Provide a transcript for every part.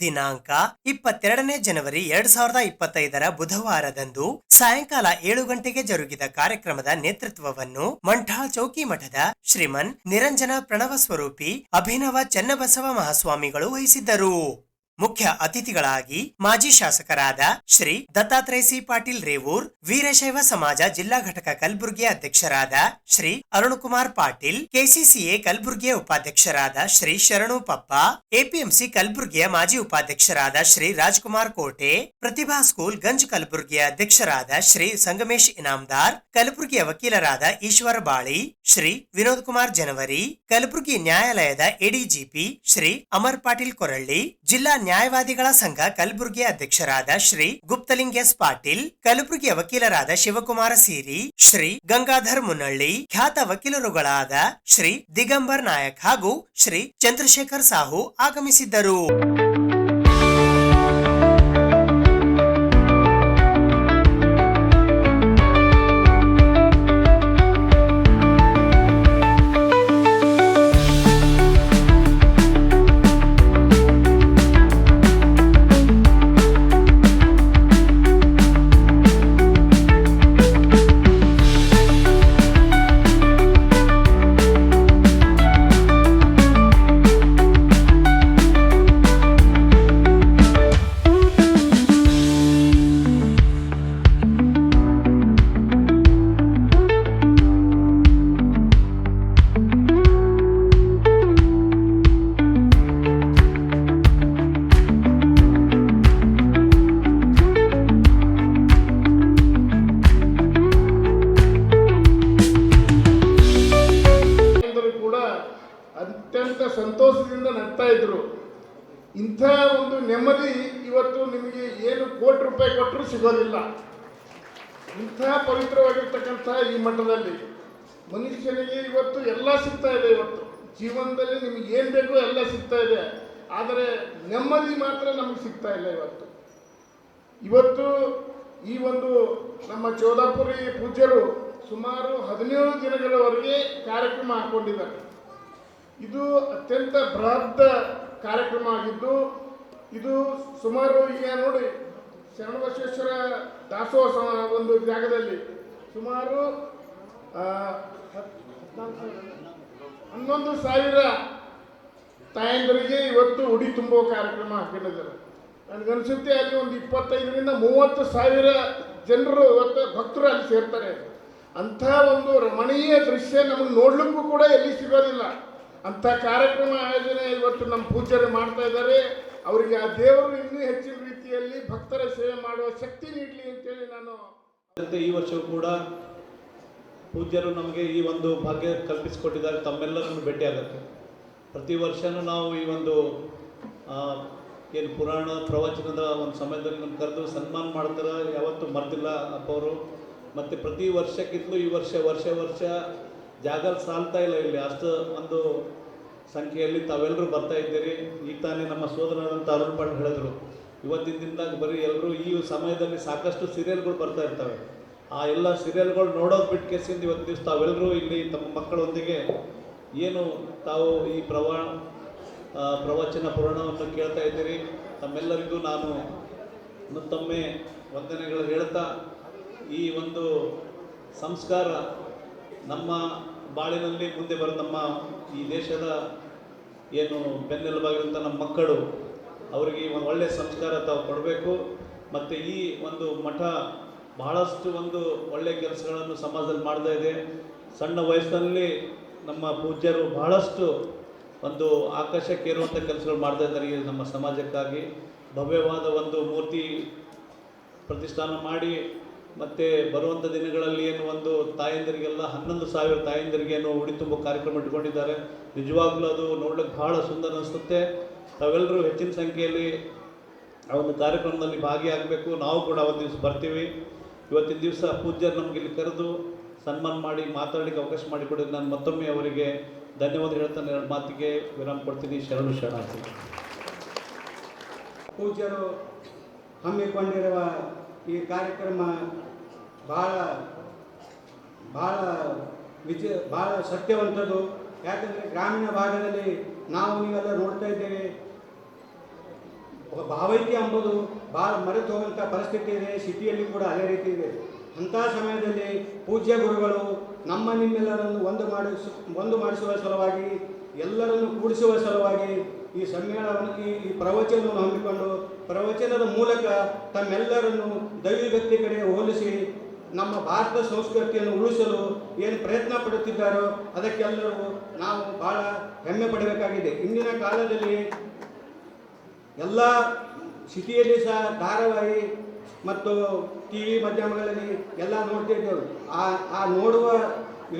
ದಿನಾಂಕ ಇಪ್ಪತ್ತೆರಡನೇ ಜನವರಿ ಎರಡ್ ಸಾವಿರದ ಇಪ್ಪತ್ತೈದರ ಬುಧವಾರದಂದು ಸಾಯಂಕಾಲ ಏಳು ಗಂಟೆಗೆ ಜರುಗಿದ ಕಾರ್ಯಕ್ರಮದ ನೇತೃತ್ವವನ್ನು ಮಂಠಾ ಚೌಕಿ ಮಠದ ಶ್ರೀಮನ್ ನಿರಂಜನ ಪ್ರಣವ ಸ್ವರೂಪಿ ಅಭಿನವ ಚನ್ನಬಸವ ಮಹಾಸ್ವಾಮಿಗಳು ವಹಿಸಿದ್ದರು. ಮುಖ್ಯ ಅತಿಥಿಗಳಾಗಿ ಮಾಜಿ ಶಾಸಕರಾದ ಶ್ರೀ ದತ್ತಾತ್ರೇಯ ಸಿ ಪಾಟೀಲ್ ರೇವೂರ್, ವೀರಶೈವ ಸಮಾಜ ಜಿಲ್ಲಾ ಘಟಕ ಕಲಬುರ್ಗಿಯ ಅಧ್ಯಕ್ಷರಾದ ಶ್ರೀ ಅರುಣಕುಮಾರ್ ಪಾಟೀಲ್, ಕೆಸಿಸಿಎ ಕಲಬುರಗಿಯ ಉಪಾಧ್ಯಕ್ಷರಾದ ಶ್ರೀ ಶರಣು ಪಪ್ಪ, ಎಪಿಎಂಸಿ ಕಲಬುರಗಿಯ ಮಾಜಿ ಉಪಾಧ್ಯಕ್ಷರಾದ ಶ್ರೀ ರಾಜ್ಕುಮಾರ್ ಕೋಟೆ, ಪ್ರತಿಭಾ ಸ್ಕೂಲ್ ಗಂಜ್ ಕಲಬುರಗಿಯ ಅಧ್ಯಕ್ಷರಾದ ಶ್ರೀ ಸಂಗಮೇಶ್ ಇನಾಮ್ದಾರ್ ಕಲಬುರಗಿಯ ವಕೀಲರಾದ ಈಶ್ವರ ಬಾಳಿ, ಶ್ರೀ ವಿನೋದ್ ಕುಮಾರ್ ಜನವರಿ, ಕಲಬುರಗಿ ನ್ಯಾಯಾಲಯದ ಎಡಿಜಿಪಿ ಶ್ರೀ ಅಮರ್ ಪಾಟೀಲ್ ಕೊರಳ್ಳಿ ಜಿಲ್ಲಾ ನ್ಯಾಯವಾದಿಗಳ ಸಂಘ ಕಲಬುರಗಿ ಅಧ್ಯಕ್ಷರಾದ ಶ್ರೀ ಗುಪ್ತಲಿಂಗ್ ಎಸ್ ಪಾಟೀಲ್ ಕಲಬುರಗಿಯ ವಕೀಲರಾದ ಶಿವಕುಮಾರ ಸೀರಿ, ಶ್ರೀ ಗಂಗಾಧರ್ ಮುನ್ನಳ್ಳಿ, ಖ್ಯಾತ ವಕೀಲರುಗಳಾದ ಶ್ರೀ ದಿಗಂಬರ್ ನಾಯಕ್ ಹಾಗೂ ಶ್ರೀ ಚಂದ್ರಶೇಖರ್ ಸಾಹು ಆಗಮಿಸಿದ್ದರು. ಇದ್ರು ಇಂಥ ಒಂದು ನೆಮ್ಮದಿ ಇವತ್ತು ನಿಮಗೆ ಏನು ಕೋಟಿ ರೂಪಾಯಿ ಕೊಟ್ಟರು ಸಿಗೋದಿಲ್ಲ. ಇಂಥ ಪವಿತ್ರವಾಗಿರ್ತಕ್ಕಂಥ ಈ ಮಠದಲ್ಲಿ ಮನುಷ್ಯನಿಗೆ ಇವತ್ತು ಎಲ್ಲ ಸಿಗ್ತಾ ಇದೆ ಇವತ್ತು. ಜೀವನದಲ್ಲಿ ನಿಮಗೆ ಏನು ಬೇಕೋ ಎಲ್ಲ ಸಿಗ್ತಾ ಇದೆ. ಆದರೆ ನೆಮ್ಮದಿ ಮಾತ್ರ ನಮಗೆ ಸಿಗ್ತಾ ಇಲ್ಲ ಇವತ್ತು. ಇವತ್ತು ಈ ಒಂದು ನಮ್ಮ ಚೌದಾಪುರಿ ಪೂಜ್ಯರು ಸುಮಾರು ಹದಿನೇಳು ದಿನಗಳವರೆಗೆ ಕಾರ್ಯಕ್ರಮ ಹಾಕೊಂಡಿದ್ದಾರೆ. ಇದು ಅತ್ಯಂತ ಬೃಹತ್ ಕಾರ್ಯಕ್ರಮ ಆಗಿದ್ದು, ಇದು ಸುಮಾರು ಈಗ ನೋಡಿ ಶರಣಬಸವೇಶ್ವರ ದಾಸೋಹ ಒಂದು ಜಾಗದಲ್ಲಿ ಸುಮಾರು? ಹನ್ನೊಂದು ಸಾವಿರ ತಾಯಂದರಿಗೆ ಇವತ್ತು ಉಡಿ ತುಂಬೋ ಕಾರ್ಯಕ್ರಮ ಹಾಕೊಂಡಿದ್ದಾರೆ ನನಗನ್ಸುತ್ತೆ ಅಲ್ಲಿ ಒಂದು ಇಪ್ಪತ್ತೈದರಿಂದ ಮೂವತ್ತು ಸಾವಿರ ಜನರು ಇವತ್ತು ಭಕ್ತರು ಅಲ್ಲಿ ಸೇರ್ತಾರೆ ಅಂಥ ಒಂದು ರಮಣೀಯ ದೃಶ್ಯ ನಮಗೆ ನೋಡ್ಲಿಕ್ಕೂ ಕೂಡ ಎಲ್ಲಿ ಸಿಗೋದಿಲ್ಲ ಅಂಥ ಕಾರ್ಯಕ್ರಮ ಆಯೋಜನೆ ಇವತ್ತು ನಮ್ಮ ಪೂಜ್ಯರು ಮಾಡ್ತಾ ಇದ್ದಾರೆ. ಅವರಿಗೆ ಆ ದೇವರು ಇನ್ನೂ ಹೆಚ್ಚಿನ ರೀತಿಯಲ್ಲಿ ಭಕ್ತರ ಸೇವೆ ಮಾಡುವ ಶಕ್ತಿ ನೀಡಲಿ ಅಂತೇಳಿ ನಾನು ಈ ವರ್ಷವೂ ಕೂಡ ಪೂಜ್ಯರು ನಮಗೆ ಈ ಒಂದು ಭಾಗ್ಯ ಕಲ್ಪಿಸಿಕೊಟ್ಟಿದ್ದಾರೆ. ತಮ್ಮೆಲ್ಲರನ್ನು ಭೇಟಿಯಾಗಕ್ಕೆ ಪ್ರತಿ ವರ್ಷನೂ ನಾವು ಈ ಒಂದು ಏನು ಪುರಾಣ ಪ್ರವಚನದ ಒಂದು ಸಮಯದಲ್ಲಿ ನಮ್ಮ ಕರೆದು ಸನ್ಮಾನ ಮಾಡ್ತಾರೆ. ಯಾವತ್ತೂ ಮರ್ತಿಲ್ಲ ಅಪ್ಪವರು. ಮತ್ತು ಪ್ರತಿ ವರ್ಷಕ್ಕಿಂತಲೂ ಈ ವರ್ಷ ವರ್ಷ ವರ್ಷ ಜಾಗ ಸಾಲ್ತಾ ಇಲ್ಲ ಇಲ್ಲಿ. ಅಷ್ಟು ಒಂದು ಸಂಖ್ಯೆಯಲ್ಲಿ ತಾವೆಲ್ಲರೂ ಬರ್ತಾ ಇದ್ದೀರಿ. ಈಗ ತಾನೇ ನಮ್ಮ ಸೋದರರಂತ ಅರುಣ್ ಪಾಂಡ್ ಹೇಳಿದ್ರು. ಇವತ್ತಿನ ದಿನದಾಗ ಬರೀ ಎಲ್ಲರೂ ಈ ಸಮಯದಲ್ಲಿ ಸಾಕಷ್ಟು ಸೀರಿಯಲ್ಗಳು ಬರ್ತಾ ಇರ್ತವೆ. ಆ ಎಲ್ಲ ಸೀರಿಯಲ್ಗಳು ನೋಡೋದು ಬಿಟ್ಟು ಕೆಸಿಂದ ಇವತ್ತು ದಿವಸ ತಾವೆಲ್ಲರೂ ಇಲ್ಲಿ ತಮ್ಮ ಮಕ್ಕಳೊಂದಿಗೆ ಏನು ತಾವು ಈ ಪ್ರವಾ ಪ್ರವಚನ ಪುರಾಣವನ್ನು ಕೇಳ್ತಾ ಇದ್ದೀರಿ. ತಮ್ಮೆಲ್ಲರಿಗೂ ನಾನು ಮತ್ತೊಮ್ಮೆ ವಂದನೆಗಳು ಹೇಳ್ತಾ ಈ ಒಂದು ಸಂಸ್ಕಾರ ನಮ್ಮ ಬಾಳಿನಲ್ಲಿ ಮುಂದೆ ಬರೋ ನಮ್ಮ ಈ ದೇಶದ ಏನು ಬೆನ್ನೆಲುಬಾಗಿರುವಂಥ ನಮ್ಮ ಮಕ್ಕಳು, ಅವರಿಗೆ ಒಂದು ಒಳ್ಳೆಯ ಸಂಸ್ಕಾರ ತಾವು ಕೊಡಬೇಕು. ಮತ್ತು ಈ ಒಂದು ಮಠ ಬಹಳಷ್ಟು ಒಂದು ಒಳ್ಳೆಯ ಕೆಲಸಗಳನ್ನು ಸಮಾಜದಲ್ಲಿ ಮಾಡ್ತಾ ಇದೆ. ಸಣ್ಣ ವಯಸ್ಸಿನಲ್ಲಿ ನಮ್ಮ ಪೂಜ್ಯರು ಬಹಳಷ್ಟು ಒಂದು ಆಕಾಶಕ್ಕೇರುವಂಥ ಕೆಲಸಗಳು ಮಾಡ್ತಾ ಇದ್ದಾರೆ ಈ ನಮ್ಮ ಸಮಾಜಕ್ಕಾಗಿ. ಭವ್ಯವಾದ ಒಂದು ಮೂರ್ತಿ ಪ್ರತಿಷ್ಠಾನ ಮಾಡಿ ಮತ್ತು ಬರುವಂಥ ದಿನಗಳಲ್ಲಿ ಏನು ಒಂದು ತಾಯಂದಿರಿಗೆಲ್ಲ ಹನ್ನೊಂದು ಸಾವಿರ ತಾಯಂದಿರಿಗೆ ಏನು ಉಡಿ ತುಂಬ ಕಾರ್ಯಕ್ರಮ ಇಟ್ಕೊಂಡಿದ್ದಾರೆ. ನಿಜವಾಗ್ಲೂ ಅದು ನೋಡ್ಲಿಕ್ಕೆ ಭಾಳ ಸುಂದರ ಅನಿಸುತ್ತೆ. ತಾವೆಲ್ಲರೂ ಹೆಚ್ಚಿನ ಸಂಖ್ಯೆಯಲ್ಲಿ ಆ ಒಂದು ಕಾರ್ಯಕ್ರಮದಲ್ಲಿ ಭಾಗಿಯಾಗಬೇಕು. ನಾವು ಕೂಡ ಒಂದು ದಿವಸ ಬರ್ತೀವಿ. ಇವತ್ತಿನ ದಿವಸ ಪೂಜ್ಯರು ನಮ್ಗೆ ಇಲ್ಲಿ ಕರೆದು ಸನ್ಮಾನ ಮಾಡಿ, ಮಾತಾಡಲಿಕ್ಕೆ ಅವಕಾಶ ಮಾಡಿಕೊಡೋದು ನಾನು ಮತ್ತೊಮ್ಮೆ ಅವರಿಗೆ ಧನ್ಯವಾದ ಹೇಳ್ತಾನೆ. ಎರಡು ಮಾತಿಗೆ ವಿರಾಮ ಕೊಡ್ತೀನಿ. ಶರಣು ಶರಣಾರ್ಥಿ ಪೂಜ್ಯರು ಹಮ್ಮಿಕೊಂಡಿರುವ ಈ ಕಾರ್ಯಕ್ರಮ ಭಾಳ ಭಾಳ ವಿಚ ಭಾಳ ಸತ್ಯವಂಥದ್ದು ಯಾಕಂದರೆ ಗ್ರಾಮೀಣ ಭಾಗದಲ್ಲಿ ನಾವು ನೀವೆಲ್ಲ ನೋಡ್ತಾ ಇದ್ದೇವೆ. ಭಾವೈಕ್ಯ ಎಂಬುದು ಭಾಳ ಮರೆತು ಹೋಗುವಂಥ ಪರಿಸ್ಥಿತಿ ಇದೆ. ಸಿಟಿಯಲ್ಲಿ ಕೂಡ ಅದೇ ರೀತಿ ಇದೆ. ಅಂಥ ಸಮಯದಲ್ಲಿ ಪೂಜ್ಯ ಗುರುಗಳು ನಮ್ಮ ನಿಮ್ಮೆಲ್ಲರನ್ನು ಒಂದು ಮಾಡಿಸ, ಒಂದು ಮಾಡಿಸುವ ಸಲುವಾಗಿ, ಎಲ್ಲರನ್ನು ಕೂಡಿಸುವ ಸಲುವಾಗಿ ಈ ಸಮ್ಮೇಳನವನ್ನು ಈ ಈ ಪ್ರವಚನವನ್ನು ಹಮ್ಮಿಕೊಂಡು ಪ್ರವಚನದ ಮೂಲಕ ತಮ್ಮೆಲ್ಲರನ್ನು ದೈವಭಕ್ತಿ ಕಡೆ ಹೋಲಿಸಿ ನಮ್ಮ ಭಾರತ ಸಂಸ್ಕೃತಿಯನ್ನು ಉಳಿಸಲು ಏನು ಪ್ರಯತ್ನ ಪಡುತ್ತಿದ್ದಾರೋ ಅದಕ್ಕೆಲ್ಲರೂ ನಾವು ಬಹಳ ಹೆಮ್ಮೆ ಪಡಬೇಕಾಗಿದೆ. ಇಂದಿನ ಕಾಲದಲ್ಲಿ ಎಲ್ಲ ಸಿಟಿಯಲ್ಲಿ ಸಹ ಧಾರಾವಾಹಿ ಮತ್ತು ಟಿ ವಿ ಮಾಧ್ಯಮಗಳಲ್ಲಿ ಎಲ್ಲ ನೋಡ್ತಿದ್ದೇವೆ ಆ ಆ ನೋಡುವ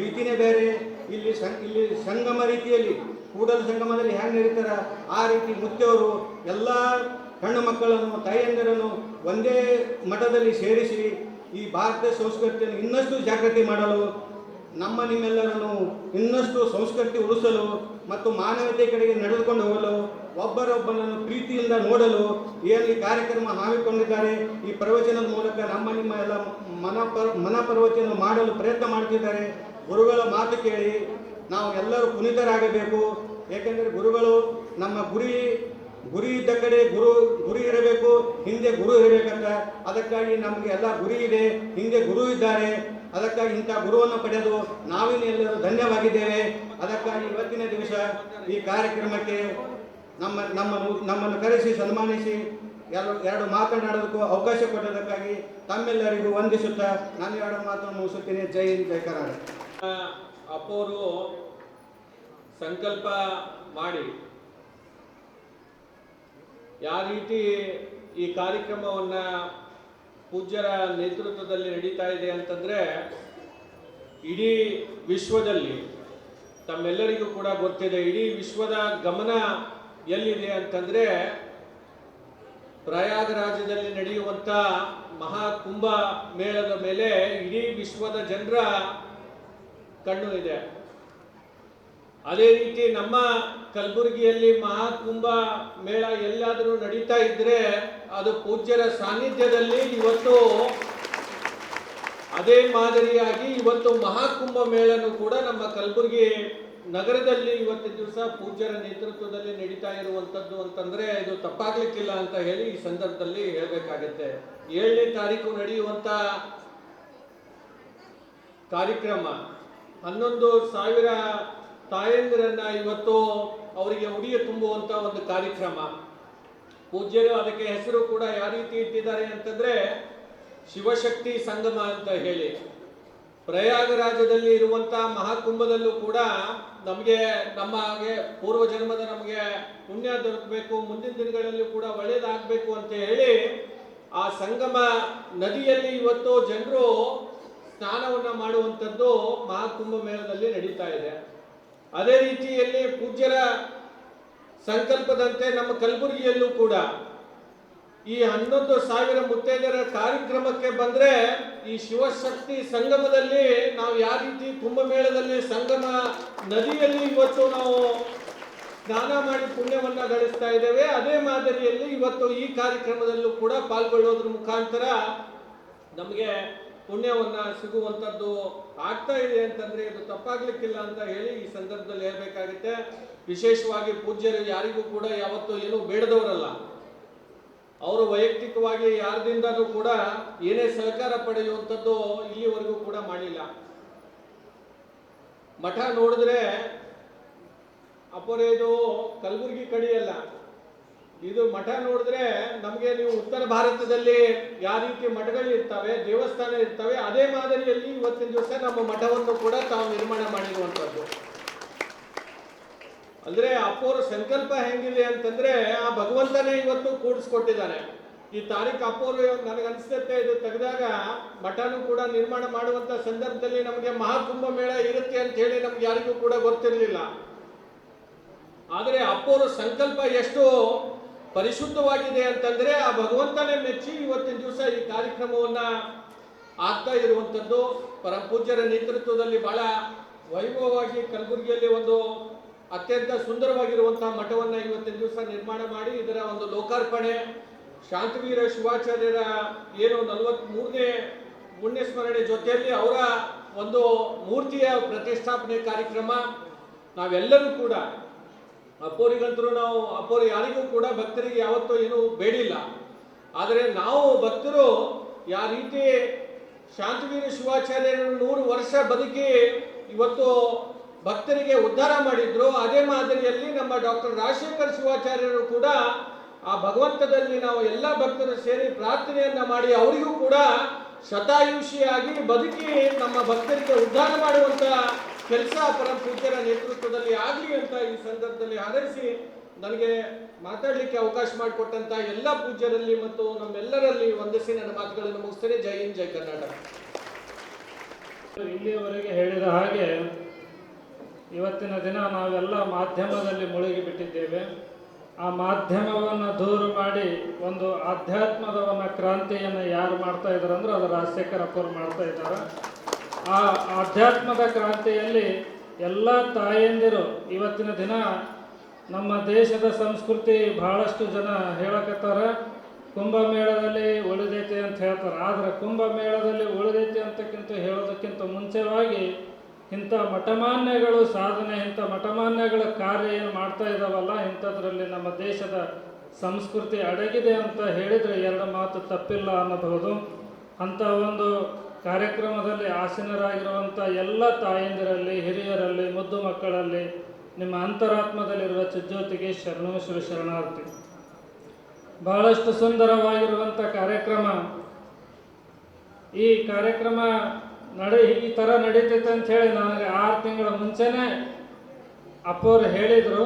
ರೀತಿನೇ ಬೇರೆ. ಇಲ್ಲಿ ಸಂ ಇಲ್ಲಿ ಸಂಗಮ ರೀತಿಯಲ್ಲಿ ಕೂಡಲ ಸಂಗಮದಲ್ಲಿ ಹೆಂಗೆ ನಡೀತಾರ? ಆ ರೀತಿ ಮುತ್ತೆಯವರು ಎಲ್ಲ ಹೆಣ್ಣು ಮಕ್ಕಳನ್ನು, ತಾಯಂದಿರನ್ನು ಒಂದೇ ಮಠದಲ್ಲಿ ಸೇರಿಸಿ ಈ ಭಾರತ ಸಂಸ್ಕೃತಿಯನ್ನು ಇನ್ನಷ್ಟು ಜಾಗೃತಿ ಮಾಡಲು, ನಮ್ಮ ನಿಮ್ಮೆಲ್ಲರನ್ನು ಇನ್ನಷ್ಟು ಸಂಸ್ಕೃತಿ ಉಳಿಸಲು ಮತ್ತು ಮಾನವತೆ ಕಡೆಗೆ ನಡೆದುಕೊಂಡು ಹೋಗಲು, ಒಬ್ಬರೊಬ್ಬರನ್ನು ಪ್ರೀತಿಯಿಂದ ನೋಡಲು ಏನು ಈ ಕಾರ್ಯಕ್ರಮ ಹಮ್ಮಿಕೊಂಡಿದ್ದಾರೆ ಈ ಪ್ರವಚನದ ಮೂಲಕ ನಮ್ಮ ನಿಮ್ಮ ಎಲ್ಲ ಮನ ಪರ್ ಮನ ಪ್ರವಚನ ಮಾಡಲು ಪ್ರಯತ್ನ ಮಾಡ್ತಿದ್ದಾರೆ. ಗುರುಗಳ ಮಾತು ಕೇಳಿ ನಾವು ಎಲ್ಲರೂ ಪುನೀತರಾಗಬೇಕು. ಏಕೆಂದರೆ ಗುರುಗಳು ನಮ್ಮ ಗುರಿ ಗುರಿ ಇದ್ದ ಕಡೆ ಗುರು, ಗುರಿ ಇರಬೇಕು, ಹಿಂದೆ ಗುರು ಇರಬೇಕಂತ. ಅದಕ್ಕಾಗಿ ನಮಗೆ ಎಲ್ಲ ಗುರಿ ಇದೆ, ಹಿಂದೆ ಗುರು ಇದ್ದಾರೆ. ಅದಕ್ಕಾಗಿ ಇಂಥ ಗುರುವನ್ನು ಪಡೆದು ನಾವಿನ ಎಲ್ಲರೂ ಧನ್ಯವಾಗಿದ್ದೇವೆ. ಅದಕ್ಕಾಗಿ ಇವತ್ತಿನ ದಿವಸ ಈ ಕಾರ್ಯಕ್ರಮಕ್ಕೆ ನಮ್ಮ ನಮ್ಮ ನಮ್ಮನ್ನು ಕರೆಸಿ, ಸನ್ಮಾನಿಸಿ, ಎರಡು ಎರಡು ಮಾತನಾಡೋದಕ್ಕೂ ಅವಕಾಶ ಕೊಟ್ಟದಕ್ಕಾಗಿ ತಮ್ಮೆಲ್ಲರಿಗೂ ವಂದಿಸುತ್ತಾ ನಾನು ಎರಡು ಮಾತನ್ನು ಮುಗಿಸುತ್ತೇನೆ. ಜೈ ಕರ್ನಾಟಕ. ಅಪ್ಪವರು ಸಂಕಲ್ಪ ಮಾಡಿ. ಯಾವ ರೀತಿ ಈ ಕಾರ್ಯಕ್ರಮವನ್ನ ಪೂಜ್ಯರ ನೇತೃತ್ವದಲ್ಲಿ ನಡೀತಾ ಇದೆ ಅಂತಂದ್ರೆ, ಇಡೀ ವಿಶ್ವದಲ್ಲಿ ತಮ್ಮೆಲ್ಲರಿಗೂ ಕೂಡ ಗೊತ್ತಿದೆ, ಇಡೀ ವಿಶ್ವದ ಗಮನ ಎಲ್ಲಿದೆ ಅಂತಂದ್ರೆ ಪ್ರಯಾಗರಾಜದಲ್ಲಿ ನಡೆಯುವಂಥ ಮಹಾಕುಂಭ ಮೇಳದ ಮೇಲೆ ಇಡೀ ವಿಶ್ವದ ಜನರ ಕಣ್ಣು ಇದೆ. ಅದೇ ರೀತಿ ನಮ್ಮ ಕಲಬುರಗಿಯಲ್ಲಿ ಮಹಾಕುಂಭ ಮೇಳ ಎಲ್ಲಾದರೂ ನಡೀತಾ ಇದ್ರೆ ಅದು ಪೂಜ್ಯರ ಸಾನ್ನಿಧ್ಯದಲ್ಲಿ ಇವತ್ತು ಅದೇ ಮಾದರಿಯಾಗಿ ಇವತ್ತು ಮಹಾಕುಂಭ ಮೇಳನು ಕೂಡ ನಮ್ಮ ಕಲಬುರಗಿ ನಗರದಲ್ಲಿ ಇವತ್ತಿನ ದಿವಸ ಪೂಜ್ಯರ ನೇತೃತ್ವದಲ್ಲಿ ನಡೀತಾ ಇರುವಂಥದ್ದು ಅಂತಂದ್ರೆ ಇದು ತಪ್ಪಾಗ್ಲಿಕ್ಕಿಲ್ಲ ಅಂತ ಹೇಳಿ ಈ ಸಂದರ್ಭದಲ್ಲಿ ಹೇಳಬೇಕಾಗತ್ತೆ. ಏಳನೇ ತಾರೀಕು ನಡೆಯುವಂಥ ಕಾರ್ಯಕ್ರಮ. ಹನ್ನೊಂದು ಸಾವಿರ ತಾಯಂದಿರನ್ನ ಇವತ್ತು ಅವರಿಗೆ ಉಡಿಯ ತುಂಬುವಂತ ಒಂದು ಕಾರ್ಯಕ್ರಮ. ಪೂಜ್ಯರು ಅದಕ್ಕೆ ಹೆಸರು ಕೂಡ ಯಾವ ರೀತಿ ಇಟ್ಟಿದ್ದಾರೆ ಅಂತಂದ್ರೆ ಶಿವಶಕ್ತಿ ಸಂಗಮ ಅಂತ ಹೇಳಿ. ಪ್ರಯಾಗರಾಜದಲ್ಲಿ ಇರುವಂತ ಮಹಾಕುಂಭದಲ್ಲೂ ಕೂಡ ನಮಗೆ ನಮ್ಮ ಹಾಗೆ ಪೂರ್ವ ಜನ್ಮದ ನಮಗೆ ಪುಣ್ಯ ದೊರಕಬೇಕು, ಮುಂದಿನ ದಿನಗಳಲ್ಲೂ ಕೂಡ ಒಳ್ಳೇದಾಗಬೇಕು ಅಂತ ಹೇಳಿ ಆ ಸಂಗಮ ನದಿಯಲ್ಲಿ ಇವತ್ತು ಜನರು ಸ್ನಾನವನ್ನ ಮಾಡುವಂಥದ್ದು ಮಹಾಕುಂಭ ಮೇಳದಲ್ಲಿ ನಡೀತಾ ಇದೆ. ಅದೇ ರೀತಿಯಲ್ಲಿ ಪೂಜ್ಯರ ಸಂಕಲ್ಪದಂತೆ ನಮ್ಮ ಕಲಬುರಗಿಯಲ್ಲೂ ಕೂಡ ಈ ಹನ್ನೊಂದು ಸಾವಿರ ಮುತ್ತೈದರ ಕಾರ್ಯಕ್ರಮಕ್ಕೆ ಬಂದ್ರೆ ಈ ಶಿವಶಕ್ತಿ ಸಂಗಮದಲ್ಲಿ ನಾವು ಯಾವ ರೀತಿ ಕುಂಭಮೇಳದಲ್ಲಿ ಸಂಗಮ ನದಿಯಲ್ಲಿ ಇವತ್ತು ನಾವು ಸ್ನಾನ ಮಾಡಿ ಪುಣ್ಯವನ್ನ ಗಳಿಸ್ತಾ ಇದ್ದೇವೆ, ಅದೇ ಮಾದರಿಯಲ್ಲಿ ಇವತ್ತು ಈ ಕಾರ್ಯಕ್ರಮದಲ್ಲೂ ಕೂಡ ಪಾಲ್ಗೊಳ್ಳೋದ್ರ ಮುಖಾಂತರ ನಮಗೆ ಪುಣ್ಯವನ್ನ ಸಿಗುವಂಥದ್ದು ಆಗ್ತಾ ಇದೆ ಅಂತಂದ್ರೆ ಇದು ತಪ್ಪಾಗ್ಲಿಕ್ಕಿಲ್ಲ ಅಂತ ಹೇಳಿ ಈ ಸಂದರ್ಭದಲ್ಲಿ ಹೇಳ್ಬೇಕಾಗುತ್ತೆ. ವಿಶೇಷವಾಗಿ ಪೂಜ್ಯರು ಯಾರಿಗೂ ಕೂಡ ಯಾವತ್ತೂ ಏನು ಬೇಡದವರಲ್ಲ. ಅವರು ವೈಯಕ್ತಿಕವಾಗಿ ಯಾರದಿಂದನೂ ಕೂಡ ಏನೇ ಸಹಕಾರ ಪಡೆಯುವಂಥದ್ದು ಇಲ್ಲಿವರೆಗೂ ಕೂಡ ಮಾಡಿಲ್ಲ. ಮಠ ನೋಡಿದ್ರೆ ಅಪರೇದು ಕಲಬುರಗಿ ಕಡೆಯಲ್ಲ. ಇದು ಮಠ ನೋಡಿದ್ರೆ ನಮಗೆ ನೀವು ಉತ್ತರ ಭಾರತದಲ್ಲಿ ಯಾವ ರೀತಿ ಮಠಗಳು ಇರ್ತವೆ, ದೇವಸ್ಥಾನ ಇರ್ತವೆ, ಅದೇ ಮಾದರಿಯಲ್ಲಿ ಇವತ್ತಿನ ದಿವಸ ನಮ್ಮ ಮಠವನ್ನು ಕೂಡ ತಾವು ನಿರ್ಮಾಣ ಮಾಡಿರುವಂಥದ್ದು. ಅಂದ್ರೆ ಅಪ್ಪೋರ ಸಂಕಲ್ಪ ಹೆಂಗಿದೆ ಅಂತಂದ್ರೆ ಆ ಭಗವಂತನೇ ಇವತ್ತು ಕೂಡಿಸ್ಕೊಟ್ಟಿದ್ದಾನೆ. ಈ ತಾರೀಕು ಅಪ್ಪೋರು ನನಗನ್ಸುತ್ತೆ ಇದು ತೆಗೆದಾಗ ಮಠನೂ ಕೂಡ ನಿರ್ಮಾಣ ಮಾಡುವಂತ ಸಂದರ್ಭದಲ್ಲಿ ನಮಗೆ ಮಹಾಕುಂಭ ಮೇಳ ಇರುತ್ತೆ ಅಂತ ಹೇಳಿ ನಮ್ಗೆ ಯಾರಿಗೂ ಕೂಡ ಗೊತ್ತಿರಲಿಲ್ಲ. ಆದರೆ ಅಪ್ಪೋರ ಸಂಕಲ್ಪ ಎಷ್ಟು ಪರಿಶುದ್ಧವಾಗಿದೆ ಅಂತಂದ್ರೆ ಆ ಭಗವಂತನೇ ಮೆಚ್ಚಿ ಇವತ್ತಿನ ದಿವಸ ಈ ಕಾರ್ಯಕ್ರಮವನ್ನ ಆಗ್ತಾ ಇರುವಂಥದ್ದು ಪರಮ ಪೂಜ್ಯರ ನೇತೃತ್ವದಲ್ಲಿ ಬಹಳ ವೈಭವವಾಗಿ ಕಲಬುರಗಿಯಲ್ಲಿ ಒಂದು ಅತ್ಯಂತ ಸುಂದರವಾಗಿರುವಂತಹ ಮಠವನ್ನ ಇವತ್ತಿನ ದಿವಸ ನಿರ್ಮಾಣ ಮಾಡಿ, ಇದರ ಒಂದು ಲೋಕಾರ್ಪಣೆ. ಶಾಂತವೀರ ಶಿವಾಚಾರ್ಯರ ಏನು ನಲವತ್ತ್ ಮೂರನೇ ಪುಣ್ಯಸ್ಮರಣೆ ಜೊತೆಯಲ್ಲಿ ಅವರ ಒಂದು ಮೂರ್ತಿಯ ಪ್ರತಿಷ್ಠಾಪನೆ ಕಾರ್ಯಕ್ರಮ. ನಾವೆಲ್ಲರೂ ಕೂಡ ಅಪ್ಪೋರಿಗಂತರೂ ನಾವು ಅಪ್ಪೋರು ಯಾರಿಗೂ ಕೂಡ ಭಕ್ತರಿಗೆ ಯಾವತ್ತೂ ಏನು ಬೇಡಿಲ್ಲ. ಆದರೆ ನಾವು ಭಕ್ತರು ಯಾವ ರೀತಿ ಶಾಂತವೀರ ಶಿವಾಚಾರ್ಯರು ನೂರು ವರ್ಷ ಬದುಕಿ ಇವತ್ತು ಭಕ್ತರಿಗೆ ಉದ್ಧಾರ ಮಾಡಿದ್ರು, ಅದೇ ಮಾದರಿಯಲ್ಲಿ ನಮ್ಮ ಡಾಕ್ಟರ್ ರಾಜಶೇಖರ್ ಶಿವಾಚಾರ್ಯರು ಕೂಡ ಆ ಭಗವಂತದಲ್ಲಿ ನಾವು ಎಲ್ಲ ಭಕ್ತರು ಸೇರಿ ಪ್ರಾರ್ಥನೆಯನ್ನ ಮಾಡಿ ಅವರಿಗೂ ಕೂಡ ಶತಾಯುಷಿಯಾಗಿ ಬದುಕಿ ನಮ್ಮ ಭಕ್ತರಿಗೆ ಉದ್ಧಾರ ಮಾಡುವಂತ ಕೆಲಸ ಪರಂ ಪೂಜ್ಯರ ನೇತೃತ್ವದಲ್ಲಿ ಆಗಲಿ ಅಂತ ಈ ಸಂದರ್ಭದಲ್ಲಿ ಹಾರೈಸಿ ನನಗೆ ಮಾತಾಡಲಿಕ್ಕೆ ಅವಕಾಶ ಮಾಡಿಕೊಟ್ಟಂತ ಎಲ್ಲ ಪೂಜ್ಯರಲ್ಲಿ ಮತ್ತು ನಮ್ಮೆಲ್ಲರಲ್ಲಿ ವಂದಿಸಿ ನನ್ನ ಮಾತುಗಳನ್ನು ಮುಗಿಸ್ತೇನೆ. ಜೈ ಹಿಂದ್, ಜೈ ಕರ್ನಾಟಕ. ಇಲ್ಲಿಯವರೆಗೆ ಹೇಳಿದ ಹಾಗೆ ಇವತ್ತಿನ ದಿನ ನಾವೆಲ್ಲ ಮಾಧ್ಯಮದಲ್ಲಿ ಮುಳುಗಿ ಬಿಟ್ಟಿದ್ದೇವೆ. ಆ ಮಾಧ್ಯಮವನ್ನು ದೂರು ಮಾಡಿ ಒಂದು ಆಧ್ಯಾತ್ಮದ ಕ್ರಾಂತಿಯನ್ನು ಯಾರು ಮಾಡ್ತಾ ಇದ್ದಾರೆ ಅಂದ್ರೆ ಅದು ರಾಜಶೇಖರ್ ಅಪ್ಪರು ಮಾಡ್ತಾ ಇದ್ದಾರೆ. ಆ ಆಧ್ಯಾತ್ಮದ ಕ್ರಾಂತಿಯಲ್ಲಿ ಎಲ್ಲ ತಾಯಂದಿರು ಇವತ್ತಿನ ದಿನ ನಮ್ಮ ದೇಶದ ಸಂಸ್ಕೃತಿ ಬಹಳಷ್ಟು ಜನ ಹೇಳಕತ್ತಾರ. ಕುಂಭಮೇಳದಲ್ಲಿ ಉಳಿದೈತಿ ಅಂತ ಹೇಳ್ತಾರೆ. ಆದರೆ ಕುಂಭಮೇಳದಲ್ಲಿ ಉಳಿದೈತಿ ಅಂತಕ್ಕಿಂತ ಹೇಳೋದಕ್ಕಿಂತ ಮುಂಚೆವಾಗಿ ಇಂಥ ಮಠಮಾನ್ಯಗಳು ಸಾಧನೆ, ಇಂಥ ಮಠಮಾನ್ಯಗಳ ಕಾರ್ಯ ಏನು ಮಾಡ್ತಾ ಇದ್ದಾವಲ್ಲ ಇಂಥದ್ರಲ್ಲಿ ನಮ್ಮ ದೇಶದ ಸಂಸ್ಕೃತಿ ಅಡಗಿದೆ ಅಂತ ಹೇಳಿದರೆ ಎರಡು ಮಾತು ತಪ್ಪಿಲ್ಲ ಅನ್ನಬಹುದು. ಅಂಥ ಒಂದು ಕಾರ್ಯಕ್ರಮದಲ್ಲಿ ಆಸೀನರಾಗಿರುವಂಥ ಎಲ್ಲ ತಾಯಂದಿರಲ್ಲಿ, ಹಿರಿಯರಲ್ಲಿ, ಮುದ್ದು ಮಕ್ಕಳಲ್ಲಿ, ನಿಮ್ಮ ಅಂತರಾತ್ಮದಲ್ಲಿರುವ ಚಿಜ್ಯೋತಿಗೆ ಶರಣು ಶರಣಾರ್ಥಿ. ಬಹಳಷ್ಟು ಸುಂದರವಾಗಿರುವಂಥ ಕಾರ್ಯಕ್ರಮ. ಈ ಕಾರ್ಯಕ್ರಮ ನಡೆ, ಈ ಥರ ನಡೀತೈತೆ ಅಂತ ಹೇಳಿ ನನಗೆ ಆರು ತಿಂಗಳ ಮುಂಚೆನೇ ಅಪ್ಪವ್ರು ಹೇಳಿದರು.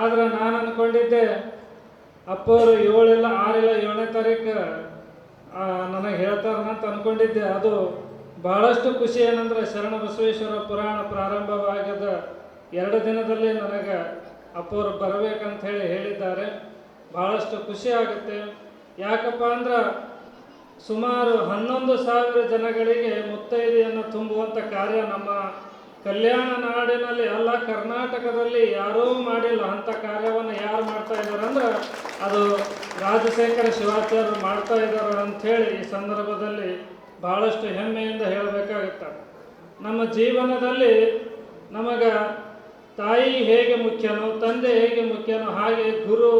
ಆದರೆ ನಾನು ಅಂದ್ಕೊಂಡಿದ್ದೆ ಅಪ್ಪವರು ಏಳಿಲ್ಲ ಆರಿಲ್ಲ ಏಳನೇ ತಾರೀಕು ನನಗೆ ಹೇಳ್ತಾರೆ ಅಂತ ಅಂದ್ಕೊಂಡಿದ್ದೆ ಅದು ಬಹಳಷ್ಟು ಖುಷಿ ಏನಂದ್ರೆ ಶರಣ ಬಸವೇಶ್ವರ ಪುರಾಣ ಪ್ರಾರಂಭವಾಗದ ಎರಡು ದಿನದಲ್ಲಿ ನನಗೆ ಅಪ್ಪವರು ಬರಬೇಕಂತ ಹೇಳಿ ಹೇಳಿದ್ದಾರೆ. ಬಹಳಷ್ಟು ಖುಷಿ ಆಗುತ್ತೆ. ಯಾಕಪ್ಪ ಅಂದ್ರೆ ಸುಮಾರು ಹನ್ನೊಂದು ಸಾವಿರ ಜನಗಳಿಗೆ ಮುತ್ತೈದೆಯನ್ನು ತುಂಬುವಂಥ ಕಾರ್ಯ ನಮ್ಮ ಕಲ್ಯಾಣ ನಾಡಿನಲ್ಲಿ ಅಲ್ಲ, ಕರ್ನಾಟಕದಲ್ಲಿ ಯಾರೂ ಮಾಡಿಲ್ಲ ಅಂಥ ಕಾರ್ಯವನ್ನು ಯಾರು ಮಾಡ್ತಾ ಇದ್ದಾರೆ ಅಂದ್ರೆ ಅದು ರಾಜಶೇಖರ ಶಿವಾಚಾರ್ಯರು ಮಾಡ್ತಾ ಇದ್ದಾರೆ ಅಂಥೇಳಿ ಈ ಸಂದರ್ಭದಲ್ಲಿ ಭಾಳಷ್ಟು ಹೆಮ್ಮೆಯಿಂದ ಹೇಳಬೇಕಾಗುತ್ತೆ. ನಮ್ಮ ಜೀವನದಲ್ಲಿ ನಮಗೆ ತಾಯಿ ಹೇಗೆ ಮುಖ್ಯನೋ, ತಂದೆ ಹೇಗೆ ಮುಖ್ಯನೋ ಹಾಗೆ ಗುರು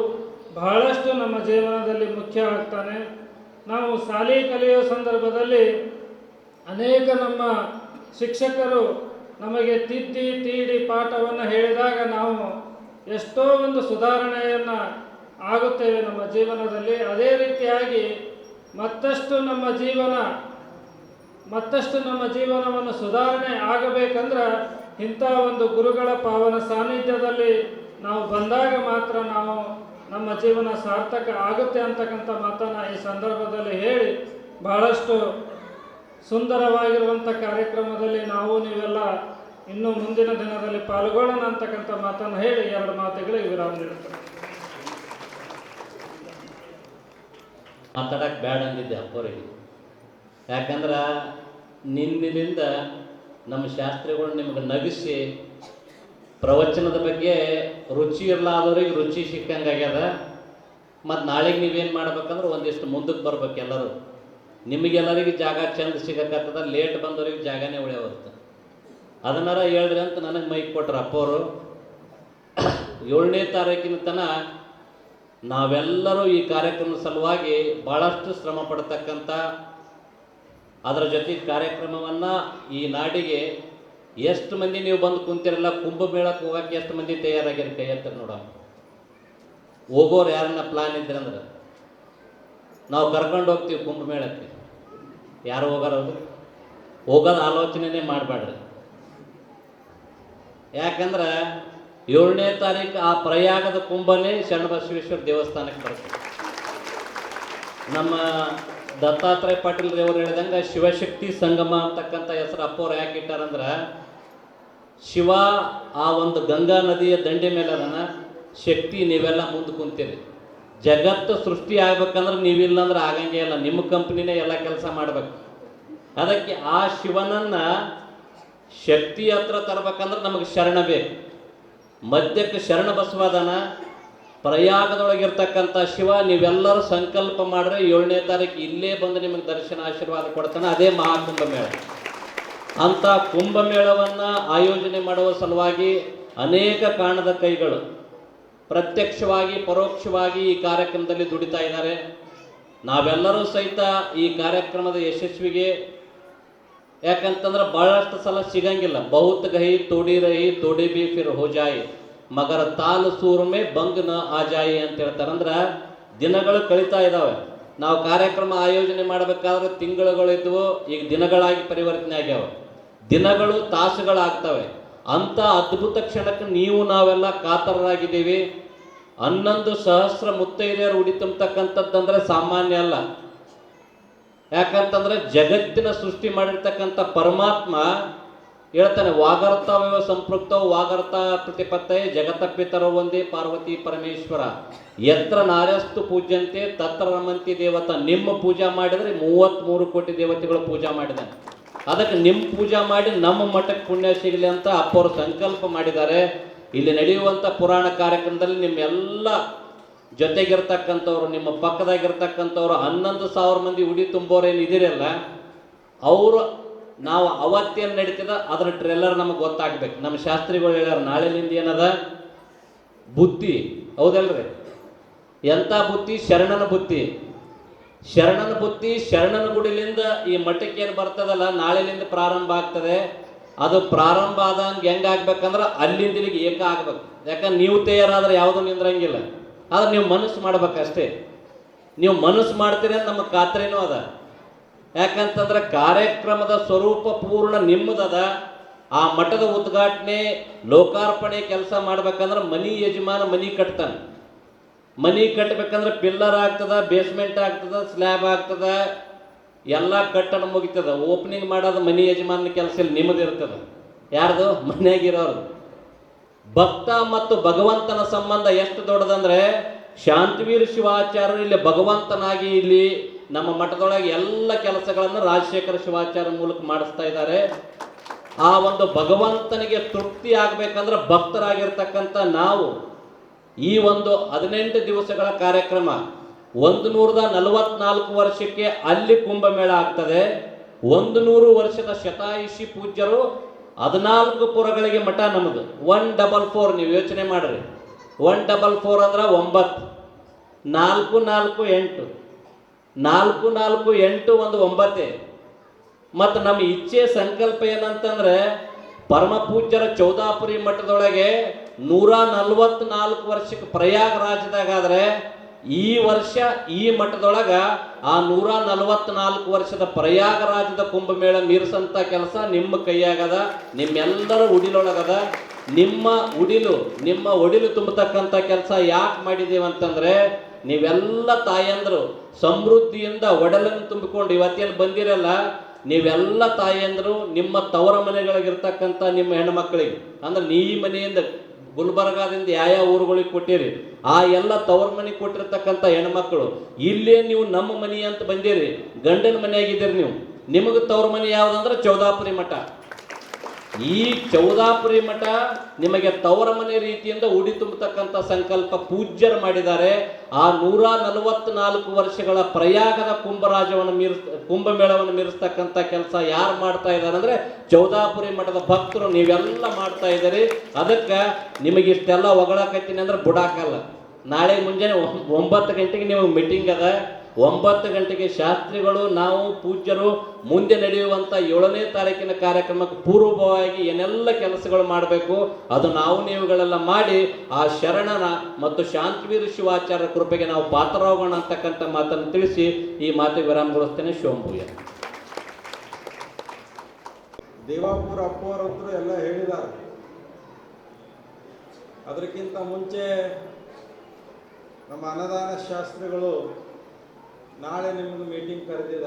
ಬಹಳಷ್ಟು ನಮ್ಮ ಜೀವನದಲ್ಲಿ ಮುಖ್ಯ ಆಗ್ತಾನೆ. ನಾವು ಶಾಲೆ ಕಲಿಯೋ ಸಂದರ್ಭದಲ್ಲಿ ಅನೇಕ ನಮ್ಮ ಶಿಕ್ಷಕರು ನಮಗೆ ತಿದ್ದಿ ತೀಡಿ ಪಾಠವನ್ನು ಹೇಳಿದಾಗ ನಾವು ಎಷ್ಟೋ ಒಂದು ಸುಧಾರಣೆಯನ್ನು ಆಗುತ್ತೇವೆ ನಮ್ಮ ಜೀವನದಲ್ಲಿ. ಅದೇ ರೀತಿಯಾಗಿ ಮತ್ತಷ್ಟು ನಮ್ಮ ಜೀವನ, ಮತ್ತಷ್ಟು ನಮ್ಮ ಜೀವನವನ್ನು ಸುಧಾರಣೆ ಆಗಬೇಕಂದ್ರೆ ಇಂಥ ಒಂದು ಗುರುಗಳ ಪಾವನ ಸಾನ್ನಿಧ್ಯದಲ್ಲಿ ನಾವು ಬಂದಾಗ ಮಾತ್ರ ನಾವು ನಮ್ಮ ಜೀವನ ಸಾರ್ಥಕ ಆಗುತ್ತೆ ಅಂತಕ್ಕಂಥ ಮಾತನ್ನು ಈ ಸಂದರ್ಭದಲ್ಲಿ ಹೇಳಿ ಬಹಳಷ್ಟು ಸುಂದರವಾಗಿರುವಂಥ ಕಾರ್ಯಕ್ರಮದಲ್ಲಿ ನಾವು ನೀವೆಲ್ಲ ಇನ್ನು ಮುಂದಿನ ದಿನದಲ್ಲಿ ಪಾಲ್ಗೊಳ್ಳೋಣ ಅಂತಕ್ಕಂಥ ಮಾತನ್ನು ಹೇಳಿ ಎರಡು ಮಾತುಗಳಿಗೆ ವಿರಾಮ ನೀಡುತ್ತೇನೆ. ಮಾತಾಡಕ್ಕೆ ಬ್ಯಾಡ ಅಂದಿದ್ದೆ ಅಪ್ಪರಿಗೆ. ಯಾಕಂದ್ರೆ ನಿನ್ನಿಂದ ನಮ್ಮ ಶಾಸ್ತ್ರಿಗಳು ನಿಮಗೆ ನಗಿಸಿ ಪ್ರವಚನದ ಬಗ್ಗೆ ರುಚಿ ಇರಲಾದವ್ರಿಗೆ ರುಚಿ ಸಿಕ್ಕಂಗೆ ಆಗ್ಯದ ಮತ್ತು ನಾಳೆಗೆ ನೀವೇನು ಮಾಡ್ಬೇಕಂದ್ರೆ ಒಂದಿಷ್ಟು ಮುಂದಕ್ಕೆ ಬರ್ಬೇಕು ಎಲ್ಲರೂ. ನಿಮಗೆಲ್ಲರಿಗೆ ಜಾಗ ಚಂದ ಸಿಗಕತ್ತದ ಲೇಟ್ ಬಂದವ್ರಿಗೆ ಜಾಗನೇ ಉಳಿಯವರ್ತು ಅದನ್ನಾರ ಹೇಳ್ರಿ ಅಂತ ನನಗೆ ಮೈಕ್ ಕೊಟ್ರು ಅಪ್ಪವರು. ಏಳನೇ ತಾರೀಕಿನ ತನಕ ನಾವೆಲ್ಲರೂ ಈ ಕಾರ್ಯಕ್ರಮದ ಸಲುವಾಗಿ ಭಾಳಷ್ಟು ಶ್ರಮ ಪಡ್ತಕ್ಕಂಥ ಅದರ ಜೊತೆ ಕಾರ್ಯಕ್ರಮವನ್ನು ಈ ನಾಡಿಗೆ ಎಷ್ಟು ಮಂದಿ ನೀವು ಬಂದು ಕುಂತಿರಲ್ಲ ಕುಂಭಮೇಳಕ್ಕೆ ಹೋಗೋಕ್ಕೆ ಎಷ್ಟು ಮಂದಿ ತಯಾರಾಗಿರಿ ಕೈ ಅಂತ ನೋಡೋಣ ಹೋಗೋರು ಯಾರನ್ನ ಪ್ಲಾನ್ ಇದ್ರಂದ್ರೆ, ನಾವು ಕರ್ಕೊಂಡು ಹೋಗ್ತೀವಿ ಕುಂಭಮೇಳಕ್ಕೆ ಯಾರು ಹೌದು ಹೋಗೋದು ಆಲೋಚನೆನೇ ಮಾಡಬೇಡ್ರಿ ಯಾಕಂದ್ರೆ ಏಳನೇ ತಾರೀಕು ಆ ಪ್ರಯಾಗದ ಕುಂಭನೇ ಶರಣಬಸವೇಶ್ವರ ದೇವಸ್ಥಾನಕ್ಕೆ ಬರುತ್ತೆ. ನಮ್ಮ ದತ್ತಾತ್ರೇಯ ಪಾಟೀಲ್ ಅವರು ಹೇಳಿದಂಗೆ ಶಿವಶಕ್ತಿ ಸಂಗಮ ಅಂತಕ್ಕಂಥ ಹೆಸರು ಅಪ್ಪವ್ರು ಯಾಕೆ ಇಟ್ಟಾರಂದ್ರೆ, ಶಿವ ಆ ಒಂದು ಗಂಗಾ ನದಿಯ ದಂಡೆ ಮೇಲೆ ಅದನ್ನ ಶಕ್ತಿ ನೀವೆಲ್ಲ ಮುಂದೆ ಕುಂತೀರಿ. ಜಗತ್ತು ಸೃಷ್ಟಿ ಆಗ್ಬೇಕಂದ್ರೆ ನೀವಿಲ್ಲ ಅಂದ್ರೆ ಆಗಂಗೆ ಇಲ್ಲ. ನಿಮ್ಮ ಕಂಪ್ನಿನೇ ಎಲ್ಲ ಕೆಲಸ ಮಾಡ್ಬೇಕು. ಅದಕ್ಕೆ ಆ ಶಿವನನ್ನ ಶಕ್ತಿ ಹತ್ರ ತರ್ಬೇಕಂದ್ರೆ ನಮಗೆ ಶರಣ ಬೇಕು. ಮಧ್ಯಕ್ಕೆ ಶರಣ ಬಸವಾದನ, ಪ್ರಯಾಗದೊಳಗಿರ್ತಕ್ಕಂಥ ಶಿವ, ನೀವೆಲ್ಲರೂ ಸಂಕಲ್ಪ ಮಾಡಿದ್ರೆ ಏಳನೇ ತಾರೀಕು ಇಲ್ಲೇ ಬಂದು ನಿಮಗೆ ದರ್ಶನ ಆಶೀರ್ವಾದ ಕೊಡ್ತಾನೆ ಅದೇ ಮಹಾಕುಂಭಮೇಳ. ಅಂಥ ಕುಂಭಮೇಳವನ್ನು ಆಯೋಜನೆ ಮಾಡುವ ಸಲುವಾಗಿ ಅನೇಕ ಕಾರಣದ ಕೈಗಳು. ಪ್ರತ್ಯಕ್ಷವಾಗಿ, ಪರೋಕ್ಷವಾಗಿ ಈ ಕಾರ್ಯಕ್ರಮದಲ್ಲಿ ದುಡಿತಾ ಇದ್ದಾರೆ. ನಾವೆಲ್ಲರೂ ಸಹಿತ ಈ ಕಾರ್ಯಕ್ರಮದ ಯಶಸ್ವಿಗೆ, ಯಾಕಂತಂದ್ರೆ ಬಹಳಷ್ಟು ಸಲ ಸಿಗಂಗಿಲ್ಲ. ಬಹುತ್ ಗಹಿ ತೋಡಿ ರಹಿ ತೋಡಿ ಬಿ ಫಿರ್ ಹೋ ಜಾಯಿ. ಮಗರ ತಾಲು ಸೂರ್ಮೆ ಬಂಗ್ನ ಆ ಜಾಯಿ ಅಂತ ಹೇಳ್ತಾರೆ. ಅಂದ್ರೆ ದಿನಗಳು ಕಳೀತಾ ಇದ್ದಾವೆ ನಾವು ಕಾರ್ಯಕ್ರಮ ಆಯೋಜನೆ ಮಾಡಬೇಕಾದ್ರೆ ತಿಂಗಳುಗಳು ಇದ್ವು, ಈಗ ದಿನಗಳಾಗಿ ಪರಿವರ್ತನೆ ಆಗ್ಯಾವ. ದಿನಗಳು ತಾಸುಗಳಾಗ್ತವೆ. ಅಂತ ಅದ್ಭುತ ಕ್ಷಣಕ್ಕೆ ನೀವು ನಾವೆಲ್ಲ ಕಾತರರಾಗಿದ್ದೀವಿ. ಹನ್ನೊಂದು ಸಹಸ್ರ ಮುತ್ತೈದೆಯರು ಉಡಿ ತುಂಬತಕ್ಕಂಥದ್ದಂದ್ರೆ ಸಾಮಾನ್ಯ ಅಲ್ಲ. ಯಾಕಂತಂದ್ರೆ ಜಗತ್ತಿನ ಸೃಷ್ಟಿ ಮಾಡಿರ್ತಕ್ಕಂಥ ಪರಮಾತ್ಮ ಹೇಳ್ತಾನೆ ವಾಗರ್ತಾವ ಸಂಪೃಕ್ತ ವಾಗರ್ತ ಪ್ರತಿಪತ್ತೆ ಜಗತ್ತ ಪಿತರೋ ಒಂದೇ ಪಾರ್ವತಿ ಪರಮೇಶ್ವರ. ಎತ್ರ ನಾರಸ್ತು ಪೂಜ್ಯಂತೆ ತತ್ರ ರಮಂತಿ ದೇವತ. ನಿಮ್ಮ ಪೂಜಾ ಮಾಡಿದ್ರೆ ಮೂವತ್ತ್ಮೂರು ಕೋಟಿ ದೇವತೆಗಳು ಪೂಜಾ ಮಾಡಿದ್ದಾನೆ ಅದಕ್ಕೆ ನಿಮ್ಮ ಪೂಜಾ ಮಾಡಿ ನಮ್ಮ ಮಠಕ್ಕೆ ಪುಣ್ಯ ಸಿಗಲಿ ಅಂತ ಅಪ್ಪವರು ಸಂಕಲ್ಪ ಮಾಡಿದ್ದಾರೆ. ಇಲ್ಲಿ ನಡೆಯುವಂಥ ಪುರಾಣ ಕಾರ್ಯಕ್ರಮದಲ್ಲಿ ನಿಮ್ಮೆಲ್ಲ ಜೊತೆಗಿರ್ತಕ್ಕಂಥವ್ರು, ನಿಮ್ಮ ಪಕ್ಕದಾಗಿರ್ತಕ್ಕಂಥವ್ರು ಹನ್ನೊಂದು ಸಾವಿರ ಮಂದಿ ಉಡಿ ತುಂಬೋರೇನು ಇದಿರಲ್ಲ, ಅವರು ನಾವು ಅವತ್ತೇನು ನಡೀತದ, ಅದರ ಟ್ರೆಲ್ಲರ್ ನಮಗೆ ಗೊತ್ತಾಗ್ಬೇಕು. ನಮ್ಮ ಶಾಸ್ತ್ರಿಗಳು ಹೇಳ್ಯಾರ, ನಾಳೆಲಿಂದ ಏನದ? ಬುದ್ಧಿ. ಹೌದಲ್ರಿ? ಎಂಥ ಬುದ್ಧಿ? ಶರಣನ ಬುದ್ಧಿ. ಶರಣನ ಬುತ್ತಿ ಶರಣನ ಗುಡಿಲಿಂದ ಈ ಮಠಕ್ಕೆ ಏನು ಬರ್ತದಲ್ಲ, ನಾಳೆಲಿಂದ ಪ್ರಾರಂಭ ಆಗ್ತದೆ. ಅದು ಪ್ರಾರಂಭ ಆದಂಗೆ ಹೆಂಗೆ ಆಗ್ಬೇಕಂದ್ರೆ ಅಲ್ಲಿಂದ ಇಲ್ಲಿಗೆ ಏಕ ಆಗ್ಬೇಕು. ಯಾಕಂದ್ರೆ ನೀವು ತಯಾರಾದ್ರೆ ಯಾವುದೂ ನಿಂದ್ರಂಗಿಲ್ಲ. ಆದ್ರೆ ನೀವು ಮನಸ್ಸು ಮಾಡ್ಬೇಕಷ್ಟೇ. ನೀವು ಮನಸ್ಸು ಮಾಡ್ತೀರಿ ಅಂತ ನಮ್ಮ ಖಾತ್ರಿನೂ ಅದ. ಯಾಕಂತಂದ್ರೆ ಕಾರ್ಯಕ್ರಮದ ಸ್ವರೂಪ ಪೂರ್ಣ ನಿಮ್ಮದದ. ಆ ಮಠದ ಉದ್ಘಾಟನೆ ಲೋಕಾರ್ಪಣೆ ಕೆಲಸ ಮಾಡ್ಬೇಕಂದ್ರೆ ಮನಿ ಯಜಮಾನ ಮನಿ ಕಟ್ತಾನೆ. ಮನಿ ಕಟ್ಟಬೇಕಂದ್ರೆ ಪಿಲ್ಲರ್ ಆಗ್ತದ ಬೇಸ್ಮೆಂಟ್ ಆಗ್ತದ ಸ್ಲ್ಯಾಬ್ ಆಗ್ತದ, ಎಲ್ಲ ಕಟ್ಟಡ ಮುಗಿತದ. ಓಪನಿಂಗ್ ಮಾಡೋದು ಮನೆ ಯಜಮಾನ ಕೆಲಸ ಇಲ್ಲಿ ನಿಮ್ಮದು ಇರ್ತದ. ಯಾರ್ದು? ಮನೆಯಾಗಿರೋರು. ಭಕ್ತ ಮತ್ತು ಭಗವಂತನ ಸಂಬಂಧ ಎಷ್ಟು ದೊಡ್ಡದಂದ್ರೆ, ಶಾಂತಿವೀರ ಶಿವಾಚಾರ್ಯರು ಇಲ್ಲಿ ಭಗವಂತನಾಗಿ ಇಲ್ಲಿ ನಮ್ಮ ಮಠದೊಳಗೆ ಎಲ್ಲ ಕೆಲಸಗಳನ್ನು ರಾಜಶೇಖರ ಶಿವಾಚಾರ್ಯ ಮೂಲಕ ಮಾಡಿಸ್ತಾ ಇದ್ದಾರೆ. ಆ ಒಂದು ಭಗವಂತನಿಗೆ ತೃಪ್ತಿ ಆಗ್ಬೇಕಂದ್ರೆ ಭಕ್ತರಾಗಿರ್ತಕ್ಕಂಥ ನಾವು ಈ ಒಂದು ಹದಿನೆಂಟು ದಿವಸಗಳ ಕಾರ್ಯಕ್ರಮ ಒಂದು ನೂರದ ನಲವತ್ನಾಲ್ಕು ವರ್ಷಕ್ಕೆ ಅಲ್ಲಿ ಕುಂಭಮೇಳ ಆಗ್ತದೆ. ಒಂದು ನೂರು ವರ್ಷದ ಶತಾಯುಷಿ ಪೂಜ್ಯರು ಹದಿನಾಲ್ಕು ಪುರಗಳಿಗೆ ಮಠ ನಮ್ಮದು ಒನ್ ಡಬಲ್ ಫೋರ್ ನೀವು ಯೋಚನೆ ಮಾಡ್ರಿ. ಒನ್ ಡಬಲ್ ಫೋರ್ ಅಂದ್ರೆ ಒಂಬತ್ತು. ನಾಲ್ಕು ನಾಲ್ಕು ಎಂಟು. ನಾಲ್ಕು ನಾಲ್ಕು ಎಂಟು ಒಂದು ಒಂಬತ್ತೇ. ಮತ್ತು ನಮ್ಮ ಇಚ್ಛೆ ಸಂಕಲ್ಪ ಏನಂತಂದ್ರೆ ಪರಮ ಪೂಜ್ಯರ ಚೌದಾಪುರಿ ಮಠದೊಳಗೆ ನೂರ ನಲ್ವತ್ನಾಲ್ಕು ವರ್ಷಕ್ಕೆ ಪ್ರಯಾಗರಾಜದಾಗಾದ್ರೆ ಈ ವರ್ಷ ಈ ಮಠದೊಳಗ ಆ ನೂರ ನಲವತ್ನಾಲ್ಕು ವರ್ಷದ ಪ್ರಯಾಗರಾಜದ ಕುಂಭಮೇಳ ಮೀರಿಸಂತ ಕೆಲಸ ನಿಮ್ಮ ಕೈಯಾಗದ, ನಿಮ್ಮೆಲ್ಲರ ಉಡಿಲೊಳಗದ, ನಿಮ್ಮ ಉಡಿಲು, ನಿಮ್ಮ ಒಡಿಲು ತುಂಬತಕ್ಕಂಥ ಕೆಲಸ ಯಾಕೆ ಮಾಡಿದ್ದೀವಿ ಅಂತಂದ್ರೆ, ನೀವೆಲ್ಲ ತಾಯಂದ್ರು ಸಮೃದ್ಧಿಯಿಂದ ಒಡಲನ್ನು ತುಂಬಿಕೊಂಡು ಇವತ್ತೇನು ಬಂದಿರಲ್ಲ, ನೀವೆಲ್ಲ ತಾಯಂದ್ರು ನಿಮ್ಮ ತವರ ಮನೆಗಳಿಗಿರ್ತಕ್ಕಂಥ ನಿಮ್ಮ ಹೆಣ್ಮಕ್ಳಿಗೆ ಅಂದ್ರೆ ನೀ ಮನೆಯಿಂದ ಗುಲ್ಬರ್ಗಾದಿಂದ ಯಾವ ಊರುಗಳಿಗೆ ಕೊಟ್ಟಿರಿ? ಆ ಎಲ್ಲ ತವರ್ ಮನೆ ಕೊಟ್ಟಿರ್ತಕ್ಕಂಥ ಹೆಣ್ಮಕ್ಳು, ಇಲ್ಲೇ ನೀವು ನಮ್ಮ ಮನೆ ಅಂತ ಬಂದಿರಿ. ಗಂಡನ ಮನೆಯಾಗಿದ್ದೀರಿ ನೀವು. ನಿಮಗೆ ತವರ್ ಮನೆ ಯಾವ್ದಂದ್ರೆ ಚೌದಾಪುರಿ ಮಠ. ಈ ಚೌದಾಪುರಿ ಮಠ ನಿಮಗೆ ತವರ ಮನೆ ರೀತಿಯಿಂದ ಉಡಿ ತುಂಬತಕ್ಕಂಥ ಸಂಕಲ್ಪ ಪೂಜ್ಯರು ಮಾಡಿದ್ದಾರೆ. ಆ ನೂರ ನಲವತ್ನಾಲ್ಕು ವರ್ಷಗಳ ಪ್ರಯಾಗದ ಕುಂಭರಾಜವನ್ನು ಮೀರಿಸ್, ಕುಂಭಮೇಳವನ್ನು ಮೀರಿಸ್ತಕ್ಕಂಥ ಕೆಲಸ ಯಾರು ಮಾಡ್ತಾ ಇದ್ದಾರೆ ಅಂದರೆ ಚೌದಾಪುರಿ ಮಠದ ಭಕ್ತರು ನೀವೆಲ್ಲ ಮಾಡ್ತಾ ಇದ್ದೀರಿ. ಅದಕ್ಕೆ ನಿಮಗೆ ಇಷ್ಟೆಲ್ಲ ಒಗಳಕತ್ತೀನಿ ಅಂದ್ರೆ ಬುಡಾಕಲ್ಲ. ನಾಳೆ ಮುಂಜಾನೆ ಒಂಬ- ಒಂಬತ್ತು ಗಂಟೆಗೆ ನಿಮಗೆ ಮೀಟಿಂಗ್ ಅದ. ಒಂಬತ್ತು ಗಂಟೆಗೆ ಶಾಸ್ತ್ರಿಗಳು, ನಾವು ಪೂಜ್ಯರು, ಮುಂದೆ ನಡೆಯುವಂಥ ಏಳನೇ ತಾರೀಕಿನ ಕಾರ್ಯಕ್ರಮಕ್ಕೆ ಪೂರ್ವಭಾವವಾಗಿ ಏನೆಲ್ಲ ಕೆಲಸಗಳು ಮಾಡಬೇಕು, ಅದು ನಾವು ನೀವುಗಳೆಲ್ಲ ಮಾಡಿ, ಆ ಶರಣನ ಮತ್ತು ಶಾಂತಿವೀರ ಶಿವಾಚಾರ್ಯ ಕೃಪೆಗೆ ನಾವು ಪಾತ್ರರಾಗೋಣ ಅಂತಕ್ಕಂಥ ಮಾತನ್ನು ತಿಳಿಸಿ, ಈ ಮಾತು ವಿರಾಮಗೊಳಿಸ್ತೇನೆ. ಶಿವಂಭೂಯ ದೇವಾಪುರ ಅಪ್ಪವರಂತರೂ ಎಲ್ಲ ಹೇಳಿದ್ದಾರೆ. ಅದಕ್ಕಿಂತ ಮುಂಚೆ ನಮ್ಮ ಅನ್ನದಾನ ಶಾಸ್ತ್ರಿಗಳು ನಾಳೆ ನಿಮಗೆ ಮೀಟಿಂಗ್ ಕರೆದಿದ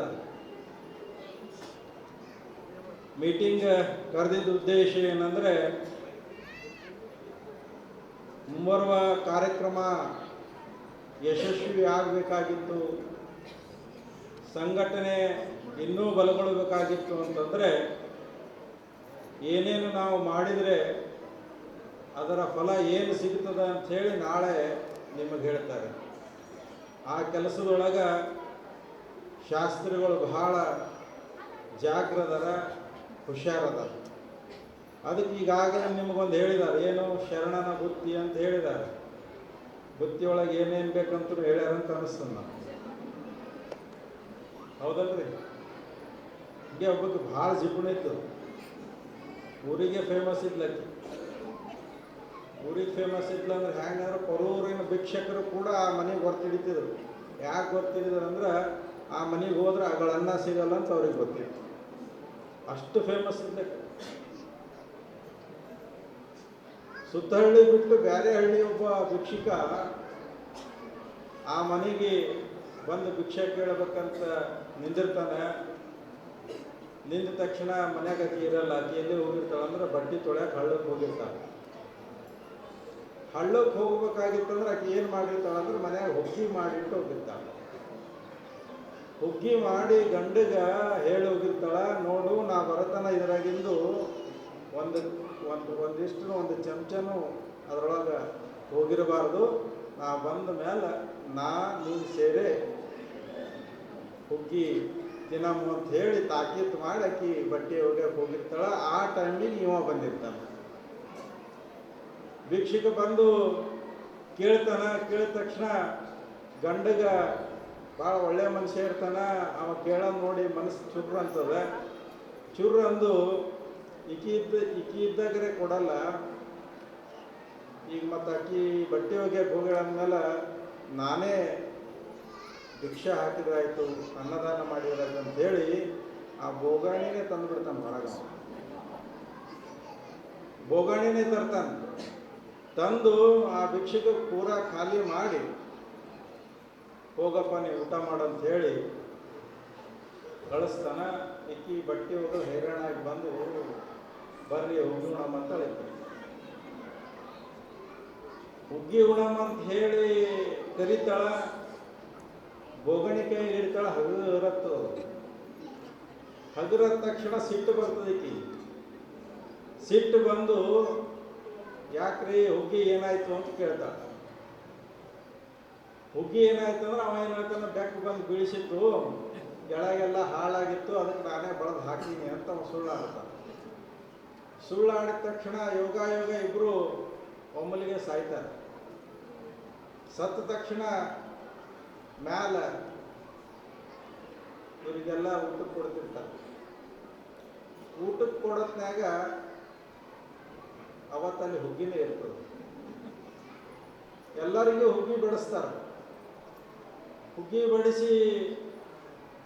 ಮೀಟಿಂಗ್ ಕರೆದಿದ್ದ ಉದ್ದೇಶ ಏನಂದರೆ, ಮುಂಬರುವ ಕಾರ್ಯಕ್ರಮ ಯಶಸ್ವಿ ಆಗಬೇಕಾಗಿತ್ತು. ಸಂಘಟನೆ ಇನ್ನೂ ಬಲಗೊಳ್ಳಬೇಕಾಗಿತ್ತು ಅಂತಂದರೆ, ಏನೇನು ನಾವು ಮಾಡಿದರೆ ಅದರ ಫಲ ಏನು ಸಿಗ್ತದೆ ಅಂಥೇಳಿ ನಾಳೆ ನಿಮಗೆ ಹೇಳ್ತಾರೆ. ಆ ಕೆಲಸದೊಳಗೆ ಶಾಸ್ತ್ರಿಗಳು ಬಹಳ ಜಾಗ್ರದರ, ಹುಷಾರದಾರ. ಅದಕ್ಕೆ ಈಗಾಗಲೇ ನಿಮಗೊಂದು ಹೇಳಿದ್ದಾರೆ, ಏನು ಶರಣನ ಬುತ್ತಿ ಅಂತ ಹೇಳಿದ್ದಾರೆ. ಬುತ್ತಿಯೊಳಗೆ ಏನೇನು ಬೇಕಂತ ಹೇಳ್ಯಾರಂತ ಅನಿಸ್ತದೆ ನಾನು ಹೌದಲ್ರಿ? ಹೀಗೆ ಒಬ್ಬಕ್ಕೆ ಭಾಳ ಜಿಪುಣ ಇತ್ತು ಊರಿಗೆ ಫೇಮಸ್ ಇದ್ಲಕ್ಕಿ. ಊರಿಗೆ ಫೇಮಸ್ ಇದ್ಲ ಅಂದ್ರೆ ಹೆಂಗಂದ್ರೆ ಪರೂರಿನ ಭಿಕ್ಷಕರು ಕೂಡ ಆ ಮನೆಗೆ ಹೊರ್ತಿಡಿತಿದ್ರು. ಯಾಕೆ ಗೊತ್ತಿಡಿದ್ರು ಅಂದ್ರೆ ಆ ಮನೆಗೆ ಹೋದ್ರೆ ಅಗಳ ಅನ್ನ ಸಿಗಲ್ಲ ಅಂತ ಅವ್ರಿಗೆ ಗೊತ್ತಿತ್ತು. ಅಷ್ಟು ಫೇಮಸ್ ಇದ್ದ. ಸುತ್ತ ಹಳ್ಳಿ ಬಿಟ್ಟು ಬೇರೆ ಹಳ್ಳಿ ಒಬ್ಬ ಭಿಕ್ಷಿಕ ಆ ಮನೆಗೆ ಬಂದು ಭಿಕ್ಷೆ ಕೇಳಬೇಕಂತ ನಿಂದಿರ್ತಾನೆ. ನಿಂದ ತಕ್ಷಣ ಮನ್ಯಾಗ ಆಕಿ ಇರಲ್ಲ ಆಕಿ ಎಲ್ಲಿ ಹೋಗಿರ್ತಾಳೆ ಅಂದ್ರೆ ಬಟ್ಟೆ ತೊಳ್ಯಾಕೆ ಹಳ್ಳಕ್ಕೆ ಹೋಗಿರ್ತಾಳೆ. ಹಳ್ಳಕ್ಕೆ ಹೋಗ್ಬೇಕಾಗಿತ್ತಂದ್ರೆ ಆಕೆ ಏನು ಮಾಡಿರ್ತಾಳ ಅಂದ್ರೆ ಮನ್ಯಾಗ ಹುಗ್ಗಿ ಮಾಡಿಟ್ಟು ಹೋಗಿರ್ತಾಳೆ. ಹುಗ್ಗಿ ಮಾಡಿ ಗಂಡಗ ಹೇಳಿ ಹೋಗಿರ್ತಾಳ, ನೋಡು ನಾ ಬರತನ ಇದ್ರಾಗಿಂದು ಒಂದು ಒಂದು ಒಂದಿಷ್ಟು ಒಂದು ಚಮಚನು ಅದ್ರೊಳಗೆ ಹೋಗಿರಬಾರ್ದು. ನಾ ಬಂದ ಮೇಲೆ ನಾ ನೀನು ಸೇರೆ ಹುಗ್ಗಿ ತಿನ್ನಮ್ಮ ಅಂತ ಹೇಳಿ ತಾಕೀತು ಮಾಡಿ ಆಕಿ ಬಟ್ಟೆ ಒಗ್ಯಕ್ಕೆ ಹೋಗಿರ್ತಾಳ. ಆ ಟೈಮಿಗೆ ಇವ ಬಂದಿರ್ತಾನೆ. ಭಿಕ್ಷುಕ ಬಂದು ಕೇಳ್ತಾನ, ಕೇಳಿದ ತಕ್ಷಣ ಗಂಡಗ ಭಾಳ ಒಳ್ಳೆ ಮನುಷ್ಯ ಇರ್ತಾನ, ಅವ ಕೇಳೋದು ನೋಡಿ ಮನಸ್ಸು ಚುರ್ರು ಅಂತದ. ಚುರ್ರು ಅಂದು ಇಕಿ ಇದ್ದ ಇಕಿ ಇದ್ದಾಗರೆ ಕೊಡಲ್ಲ. ಈಗ ಮತ್ತು ಅಕ್ಕಿ ಬಟ್ಟೆ ಒಗೆಯಕ್ಕೆ ಹೋಗ್ಯಾಳ ಅಂದ್ಮೇಲೆ ನಾನೇ ಭಿಕ್ಷೆ ಹಾಕಿದ್ರಾಯ್ತು, ಅನ್ನದಾನ ಮಾಡಿದ್ರಾಯ್ತು ಅಂತ ಹೇಳಿ ಆ ಬೋಗಾಣಿನೇ ತಂದು ಬಿಡ್ತಾನೆ ಹೊರಗೆ. ಬೋಗಾಣಿನೇ ತರ್ತಾನೆ. ತಂದು ಆ ಭಿಕ್ಷೆಗೆ ಪೂರ ಖಾಲಿ ಮಾಡಿ, ಹೋಗಪ್ಪ ನೀವು ಊಟ ಮಾಡು ಅಂತ ಹೇಳಿ, ಕಳಿಸ್ತಾನ. ಇಕ್ಕಿ ಬಟ್ಟೆ ಹೋಗೋದು ಹೈರಾಣಾಗಿ ಬಂದು ಬರ್ರಿ ಅಂತ ಹೇಳ್ತಾರೆ ಹುಗ್ಗಿ ಉಣಮ್ಮ ಅಂತ ಹೇಳಿ ಕರಿತಾಳ, ಬೋಗಣಿಕೆ ಹಿಡಿತಾಳ, ಹಗುರತ್ತು ಹಗುರತ್ತ ತಕ್ಷಣ ಸಿಟ್ಟು ಬರ್ತದೆ ಈಕಿ. ಸಿಟ್ಟು ಬಂದು ಯಾಕ್ರಿ ಹುಗ್ಗಿ ಏನಾಯ್ತು ಅಂತ ಕೇಳ್ದ ಹುಗ್ಗಿ ಏನಾಯ್ತು ಅಂದ್ರೆ ಅವ ಏನು ಹೇಳ್ತಾನೆ, ಬೆಕ್ಕು ಬಂದು ಬೀಳಿಸಿತ್ತು, ಕೆಳಗೆಲ್ಲ ಹಾಳಾಗಿತ್ತು, ಅದಕ್ಕೆ ನಾನೇ ಬಳದು ಹಾಕೀನಿ ಅಂತ ಅವ ಸುಳ್ಳಾಡ್ತಾನೆ ಸುಳ್ಳಾಡಿದ ತಕ್ಷಣ ಯೋಗ ಯೋಗ ಇಬ್ರು ಒಮ್ಮಲಿಗೆ ಸಾಯ್ತಾರೆ. ಸತ್ತ ತಕ್ಷಣ ಮ್ಯಾಲ ಇವರಿಗೆಲ್ಲ ಊಟಕ್ಕೆ ಕೊಡ್ತಿರ್ತಾರೆ. ಊಟಕ್ಕೆ ಕೊಡೋತ್ನ್ಯಾಗ ಅವತ್ತಲ್ಲಿ ಹುಗ್ಗಿನೇ ಇರ್ತದೆ. ಎಲ್ಲರಿಗೂ ಹುಗ್ಗಿ ಬಡಿಸ್ತಾರೆ. ಹುಗ್ಗಿ ಬಡಿಸಿ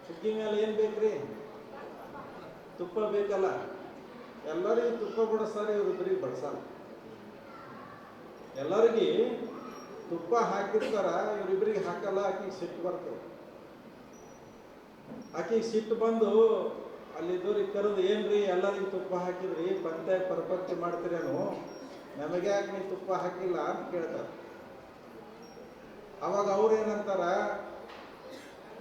ಹುಗ್ಗಿ ಮೇಲೆ ಏನು ಬೇಕ್ರಿ? ತುಪ್ಪ ಬೇಕಲ್ಲ. ಎಲ್ಲರಿಗೂ ತುಪ್ಪ ಬಡಿಸ್ತಾರೆ ಇವ್ರಿಬ್ಬರಿಗೆ ಬಡಿಸಲ್ಲ. ಎಲ್ಲರಿಗೆ ತುಪ್ಪ ಹಾಕಿರ್ತಾರ ಇವರಿಬ್ಬರಿಗೆ ಹಾಕಲ್ಲ, ಆಕಿಗೆ ಸಿಟ್ಟು ಬರ್ತದೆ. ಆಕಿಗೆ ಸಿಟ್ಟು ಬಂದು ಅಲ್ಲಿದ್ದವ್ರಿಗೆ ಕರೆದು, ಏನ್ರಿ ಎಲ್ಲರಿಗೆ ತುಪ್ಪ ಹಾಕಿದ್ರಿ? ಪಂತೆ ಪರಪತ್ತಿ ಮಾಡ್ತೀರೇನು? ನಮಗೆ ಯಾಕೆ ನೀವು ತುಪ್ಪ ಹಾಕಿಲ್ಲ? ಅಂತ ಕೇಳ್ತಾರೆ. ಅವಾಗ ಅವ್ರು ಏನಂತಾರ,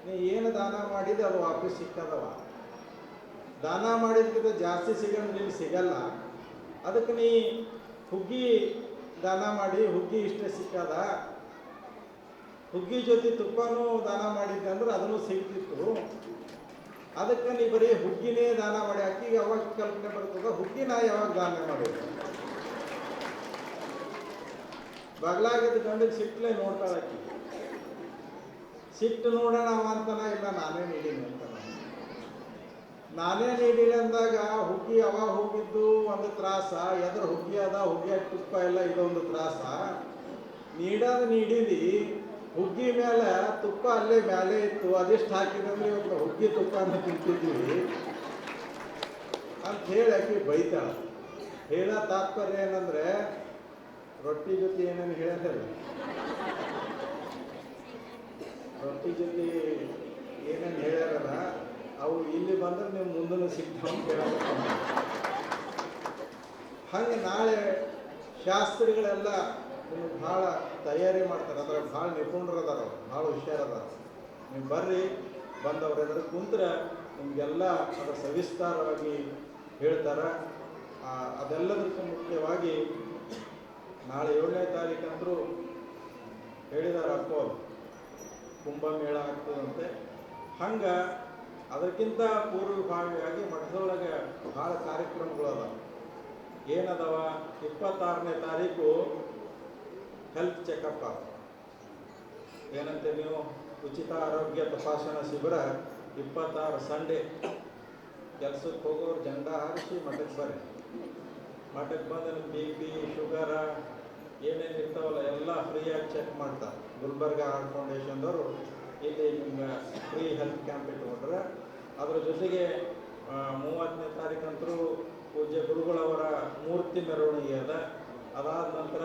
ನೀ ಏನು ದಾನ ಮಾಡಿದೆ ಅದು ವಾಪಸ್ ಸಿಕ್ಕದವ. ದಾನ ಮಾಡಿದ್ಕಿಂತ ಜಾಸ್ತಿ ಸಿಗೋದು ನಿಮ್ಗೆ ಸಿಗಲ್ಲ. ಅದಕ್ಕೆ ನೀ ಹುಗ್ಗಿ ದಾನ ಮಾಡಿ, ಹುಗ್ಗಿ ಇಷ್ಟೇ ಸಿಕ್ಕದ. ಹುಗ್ಗಿ ಜೊತೆ ತುಪ್ಪನೂ ದಾನ ಮಾಡಿದ್ದೆ ಅಂದ್ರೆ ಅದನ್ನು ಸಿಗ್ತಿತ್ತು. ಅದಕ್ಕೆ ನೀವು ಬರೀ ಹುಗ್ಗಿನೇ ದಾನ ಮಾಡಿ, ಅಕ್ಕಿಗೆ ಯಾವಾಗ ಕಲ್ಪನೆ ಬರ್ತದ ಹುಗ್ಗಿನ ಯಾವಾಗ ದಾನ ಮಾಡಬೇಕು ಬಗಲಾಗಿದ್ದ ಗಂಡಿಗೆ ಸಿಟ್ಟಲೆ ನೋಡ್ತಾಳೆ ಅಕ್ಕಿ. ಸಿಟ್ಟು ನೋಡೋಣ ಅಂತಾನ ಇಲ್ಲ, ನಾನೇ ನೀಡಿನಿ ಅಂತ ನಾನೇ ನೀಡಿಲ್ಲ ಅಂದಾಗ ಹುಗ್ಗಿ ಅವಾಗ ಹೋಗಿದ್ದು? ಒಂದು ತ್ರಾಸ. ಎದ್ರ ಹುಗ್ಗಿ ಅದ? ಹುಗ್ಗಿ ತುಪ್ಪ ಎಲ್ಲ ಇದೊಂದು ತ್ರಾಸ. ನೀಡೋದು ನೀಡಿದಿ. ಹುಗ್ಗಿ ಮೇಲೆ, ತುಪ್ಪ ಅಲ್ಲೇ ಮೇಲೆ ಇತ್ತು, ಅದೆಷ್ಟು ಹಾಕಿದಂದ್ರೆ ಇವತ್ತು ಹುಗ್ಗಿ ತುಪ್ಪ ಅಂತ ತಿಂತಿದ್ದೀವಿ. ಅಂತ ಹೇಳಿ ಆಕಿ ಬೈತಾಳ. ಹೇಳೋ ತಾತ್ಪರ್ಯ ಏನಂದ್ರೆ, ರೊಟ್ಟಿ ಜೊತೆ ಏನೇನು ಹೇಳೋದಿಲ್ಲ ರೊಟ್ಟಿ ಜೊತೆ ಏನೇನು ಹೇಳ್ಯಾರಲ್ಲ, ಅವು ಇಲ್ಲಿ ಬಂದ್ರೆ ನೀವು ಮುಂದೂ ಸಿಗ್ತಾವ ಹಂಗೆ ನಾಳೆ ಶಾಸ್ತ್ರಿಗಳೆಲ್ಲ ಭಾಳ ತಯಾರಿ ಮಾಡ್ತಾರೆ ಅದ್ರಾಗ ಭಾಳ ನಿಪುಣರು ಅದಾರ ಅವ್ರು, ಭಾಳ ಹುಷಾರದಾರ ನೀವು ಬರ್ರಿ, ಬಂದವ್ರು ಎದುರು ಕುಂತ್ರೆ ನಿಮಗೆಲ್ಲ ಅದರ ಸವಿಸ್ತಾರವಾಗಿ ಹೇಳ್ತಾರೆ. ಅದೆಲ್ಲದಕ್ಕೂ ಮುಖ್ಯವಾಗಿ ನಾಳೆ ಏಳನೇ ತಾರೀಕಂದರೂ ಹೇಳಿದಾರೆ ಅಪ್ಪ ಕುಂಭಮೇಳ ಆಗ್ತದಂತೆ. ಹಂಗೆ ಅದಕ್ಕಿಂತ ಪೂರ್ವಭಾವಿಯಾಗಿ ಮಠದೊಳಗೆ ಭಾಳ ಕಾರ್ಯಕ್ರಮಗಳು ಅದಾವ. ಏನದವ? ಇಪ್ಪತ್ತಾರನೇ ತಾರೀಕು ಹೆಲ್ತ್ ಚೆಕಪ್ ಏನಂತೆ ನೀವು? ಉಚಿತ ಆರೋಗ್ಯ ತಪಾಸಣಾ ಶಿಬಿರ ಇಪ್ಪತ್ತಾರು ಸಂಡೇ. ಕೆಲಸಕ್ಕೆ ಹೋಗೋರು ಜಂಡ ಹಾರಿಸಿ ಮಠಕ್ಕೆ ಬರ್ರಿ. ಮಠಕ್ಕೆ ಬಂದ್ರೆ ಬಿ ಪಿ, ಶುಗರ, ಏನೇನು ಇರ್ತಾವಲ್ಲ, ಎಲ್ಲ ಫ್ರೀಯಾಗಿ ಚೆಕ್ ಮಾಡ್ತಾರೆ. ಗುಲ್ಬರ್ಗ ಹಾರ್ಟ್ ಫೌಂಡೇಶನ್ದವರು ಇಲ್ಲಿ ನಿಮ್ಗೆ ಫ್ರೀ ಹೆಲ್ತ್ ಕ್ಯಾಂಪ್ ಇಟ್ಕೊಂಡ್ರೆ. ಅದ್ರ ಜೊತೆಗೆ ಮೂವತ್ತನೇ ತಾರೀಕಂತರೂ ಪೂಜ್ಯ ಗುರುಗಳವರ ಮೂರ್ತಿ ಮೆರವಣಿಗೆ ಅದ. ಅದಾದ ನಂತರ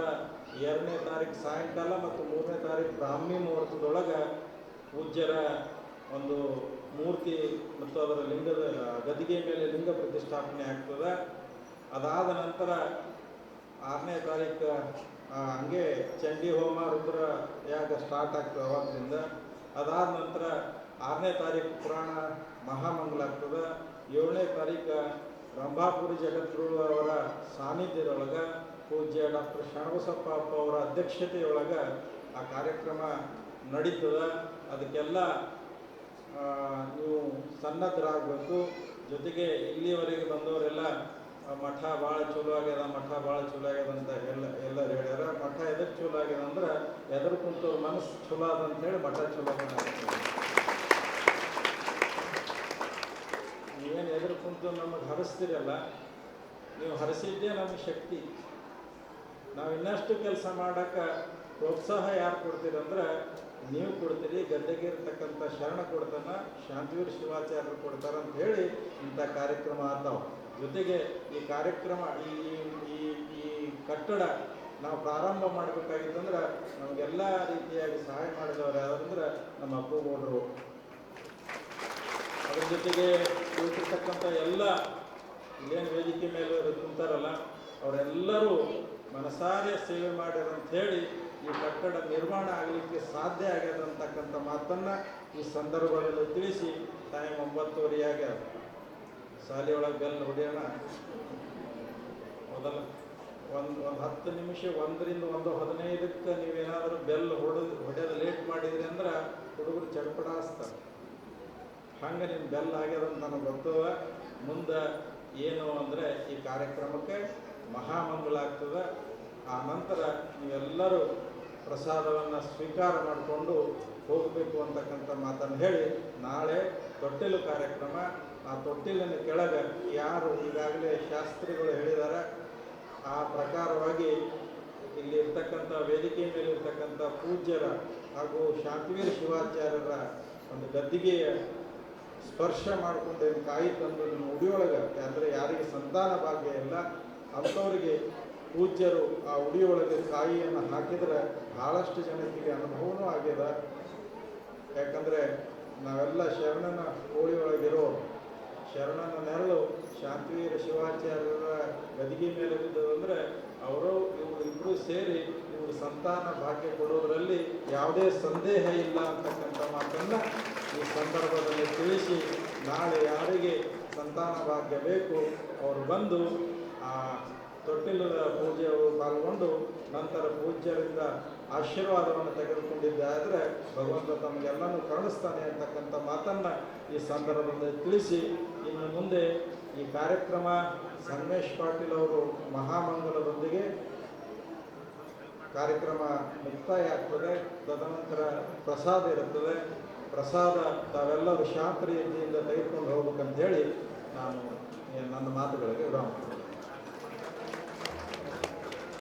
ಎರಡನೇ ತಾರೀಕು ಸಾಯಂಕಾಲ ಮತ್ತು ಮೂರನೇ ತಾರೀಕು ಬ್ರಾಹ್ಮಿ ಮುಹೂರ್ತದೊಳಗೆ ಪೂಜ್ಯರ ಒಂದು ಮೂರ್ತಿ ಮತ್ತು ಅದರ ಲಿಂಗದ ಗದಿಗೆ ಮೇಲೆ ಲಿಂಗ ಪ್ರತಿಷ್ಠಾಪನೆ ಆಗ್ತದೆ. ಅದಾದ ನಂತರ ಆರನೇ ತಾರೀಕು ಹಂಗೆ ಚಂಡಿ, ಹೋಮ, ರುದ್ರ, ಯಾಗ ಸ್ಟಾರ್ಟ್ ಆಗ್ತದೆ ಅವತ್ತಿಂದ ಅದಾದ ನಂತರ ಆರನೇ ತಾರೀಕು ಪುರಾಣ ಮಹಾಮಂಗಲ ಆಗ್ತದೆ. ಏಳನೇ ತಾರೀಕು ರಂಭಾಪುರಿ ಜಗದ್ಗುರು ಅವರ ಸಾನ್ನಿಧ್ಯದೊಳಗೆ ಪೂಜ್ಯ ಡಾಕ್ಟರ್ ಶರಣಬಸಪ್ಪ ಅಪ್ಪ ಅವರ ಅಧ್ಯಕ್ಷತೆಯೊಳಗೆ ಆ ಕಾರ್ಯಕ್ರಮ ನಡೀತದ. ಅದಕ್ಕೆಲ್ಲ ನೀವು ಸನ್ನದ್ಧರಾಗಬೇಕು ಜೊತೆಗೆ ಇಲ್ಲಿವರೆಗೆ ಬಂದವರೆಲ್ಲ ಮಠ ಭಾಳ ಚಲೋ ಆಗ್ಯದ, ಮಠ ಭಾಳ ಚಲೋ ಆಗ್ಯದ ಅಂತ ಎಲ್ಲ, ಎಲ್ಲರೂ ಹೇಳ್ಯಾರ. ಮಠ ಎದಕ್ಕೆ ಚಲೋ ಆಗ್ಯದ ಅಂದ್ರೆ ಎದುರು ಕುಂತವ್ರ ಮನಸ್ಸು ಚಲೋ ಅದ ಅಂತೇಳಿ ಮಠ ಚಲೋ ನೀವೇನು ಎದುರು ಕುಂತು ನಮಗೆ ಹರಿಸ್ತಿರಲ್ಲ, ನೀವು ಹರಿಸಿದ್ದೇ ನಮಗೆ ಶಕ್ತಿ. ನಾವು ಇನ್ನಷ್ಟು ಕೆಲಸ ಮಾಡೋಕ್ಕೆ ಪ್ರೋತ್ಸಾಹ ಯಾರು ಕೊಡ್ತೀರಂದ್ರೆ ನೀವು ಕೊಡ್ತೀರಿ ಗದ್ದೆಗೆ ಇರ್ತಕ್ಕಂಥ ಶರಣ ಕೊಡ್ತಾನ ಶಾಂತಿವೀರ ಶಿವಾಚಾರ್ಯರು ಕೊಡ್ತಾರ ಅಂತ ಹೇಳಿ ಇಂಥ ಕಾರ್ಯಕ್ರಮ ಆತಾವ ಜೊತೆಗೆ ಈ ಕಾರ್ಯಕ್ರಮ, ಈ ಈ ಈ ಕಟ್ಟಡ ನಾವು ಪ್ರಾರಂಭ ಮಾಡಬೇಕಾಗಿತ್ತಂದ್ರೆ ನಮಗೆಲ್ಲ ರೀತಿಯಾಗಿ ಸಹಾಯ ಮಾಡಿದವರು ಯಾರಂದ್ರೆ ನಮ್ಮ ಅಪ್ಪುಗೌಡರು. ಅದ್ರ ಜೊತೆಗೆ ಕುಳಿತಿರ್ತಕ್ಕಂಥ ಎಲ್ಲ ಏನು ವೇದಿಕೆ ಮೇಲೆ ಕುಂತಾರಲ್ಲ, ಅವರೆಲ್ಲರೂ ಮನಸಾರೆ ಸೇವೆ ಮಾಡ್ಯಾರ ಅಂತ ಹೇಳಿ ಈ ಕಟ್ಟಡ ನಿರ್ಮಾಣ ಆಗಲಿಕ್ಕೆ ಸಾಧ್ಯ ಆಗ್ಯದ ಅಂತಕ್ಕಂಥ ಮಾತನ್ನು ಈ ಸಂದರ್ಭದಲ್ಲಿ ತಿಳಿಸಿ ಟೈಮ್ ಒಂಬತ್ತುವರೆ ಆಗ್ಯದ. ಶಾಲೆಯೊಳಗೆ ಬೆಲ್ ಹೊಡೆಯೋಣ ಮೊದಲ ಒಂದು ಒಂದು ಹತ್ತು ನಿಮಿಷ, ಒಂದರಿಂದ ಒಂದು ಹದಿನೈದಕ್ಕೆ ನೀವೇನಾದರೂ ಬೆಲ್ ಹೊಡೆದು ಹೊಡೆಯೋದು ಲೇಟ್ ಮಾಡಿದ್ರಿ ಅಂದ್ರೆ ಹುಡುಗರು ಚಡ್ಪಡ ಹಚ್ತಾರೆ ಹಂಗೆ ನಿಮ್ಮ ಬೆಲ್ ಆಗ್ಯದಂತ ನನಗೆ ಗೊತ್ತದ ಮುಂದೆ ಏನು ಅಂದರೆ ಈ ಕಾರ್ಯಕ್ರಮಕ್ಕೆ ಮಹಾಮಂಗಲ ಆಗ್ತದೆ ಆ ನಂತರ ನೀವೆಲ್ಲರೂ ಪ್ರಸಾದವನ್ನು ಸ್ವೀಕಾರ ಮಾಡಿಕೊಂಡು ಹೋಗಬೇಕು ಅಂತಕ್ಕಂಥ ಮಾತನ್ನು ಹೇಳಿ, ನಾಳೆ ತೊಟ್ಟಿಲು ಕಾರ್ಯಕ್ರಮ. ಆ ತೊಟ್ಟಿಲಿನ ಕೆಳಗೆ ಯಾರು ಈಗಾಗಲೇ ಶಾಸ್ತ್ರಿಗಳು ಹೇಳಿದ್ದಾರೆ, ಆ ಪ್ರಕಾರವಾಗಿ ಇಲ್ಲಿ ಇರ್ತಕ್ಕಂಥ ವೇದಿಕೆ ಮೇಲೆ ಇರ್ತಕ್ಕಂಥ ಪೂಜ್ಯರ ಹಾಗೂ ಶಾಂತಿವೀರ ಶಿವಾಚಾರ್ಯರ ಒಂದು ಗದ್ದಿಗೆಯ ಸ್ಪರ್ಶ ಮಾಡಿಕೊಂಡು ಕಾಯಿ ತಂದು ನಿಮ್ಮ ಉಡಿಯೊಳಗೆ ಅಂದರೆ ಯಾರಿಗೆ ಸಂತಾನ ಭಾಗ್ಯ ಇಲ್ಲ ಅಂಥವರಿಗೆ ಪೂಜ್ಯರು ಆ ಉಡಿಯೊಳಗೆ ಕಾಯಿಯನ್ನು ಹಾಕಿದರೆ ಭಾಳಷ್ಟು ಜನರಿಗೆ ಅನುಭವನೂ ಆಗ್ಯದ. ಯಾಕಂದರೆ ನಾವೆಲ್ಲ ಶರಣನ ಕೋಳಿಯೊಳಗಿರೋ, ಶರಣನ ನೆರಳು ಶಾಂತಿವೀರ ಶಿವಾಚಾರ್ಯರ ಗದಿಗೆ ಮೇಲೆ ಬಿದ್ದದಂದರೆ ಅವರು ಇವರು ಇಬ್ಬರು ಸೇರಿ ಇವರು ಸಂತಾನ ಭಾಗ್ಯ ಕೊಡೋದರಲ್ಲಿ ಯಾವುದೇ ಸಂದೇಹ ಇಲ್ಲ ಅಂತಕ್ಕಂಥ ಮಾತನ್ನು ಈ ಸಂದರ್ಭದಲ್ಲಿ ತಿಳಿಸಿ ನಾಳೆ ಯಾರಿಗೆ ಸಂತಾನ ಭಾಗ್ಯ ಬೇಕು, ಅವರು ಬಂದು ತೊಟ್ಟಿಲದ ಪೂಜೆಯು ಪಾಲ್ಗೊಂಡು ನಂತರ ಪೂಜ್ಯರಿಂದ ಆಶೀರ್ವಾದವನ್ನು ತೆಗೆದುಕೊಂಡಿದ್ದಾದರೆ ಭಗವಂತ ತಮಗೆಲ್ಲನೂ ಕರುಣಿಸ್ತಾನೆ ಅಂತಕ್ಕಂಥ ಮಾತನ್ನು ಈ ಸಂದರ್ಭದಲ್ಲಿ ತಿಳಿಸಿ. ಇನ್ನು ಮುಂದೆ ಈ ಕಾರ್ಯಕ್ರಮ ಸಂಗಮೇಶ್ ಪಾಟೀಲ್ ಅವರು ಮಹಾಮಂಗಲದೊಂದಿಗೆ ಕಾರ್ಯಕ್ರಮ ಮುಕ್ತಾಯ ಆಗ್ತದೆ ತದನಂತರ ಪ್ರಸಾದ ಇರುತ್ತದೆ. ಪ್ರಸಾದ ತಾವೆಲ್ಲರೂ ಶಾಂತ ರೀತಿಯಿಂದ ತೆಗೆದುಕೊಂಡು ಹೋಗ್ಬೇಕಂತ ಹೇಳಿ ನಾನು ನನ್ನ ಮಾತುಗಳಿಗೆ ವಿರಾಮ.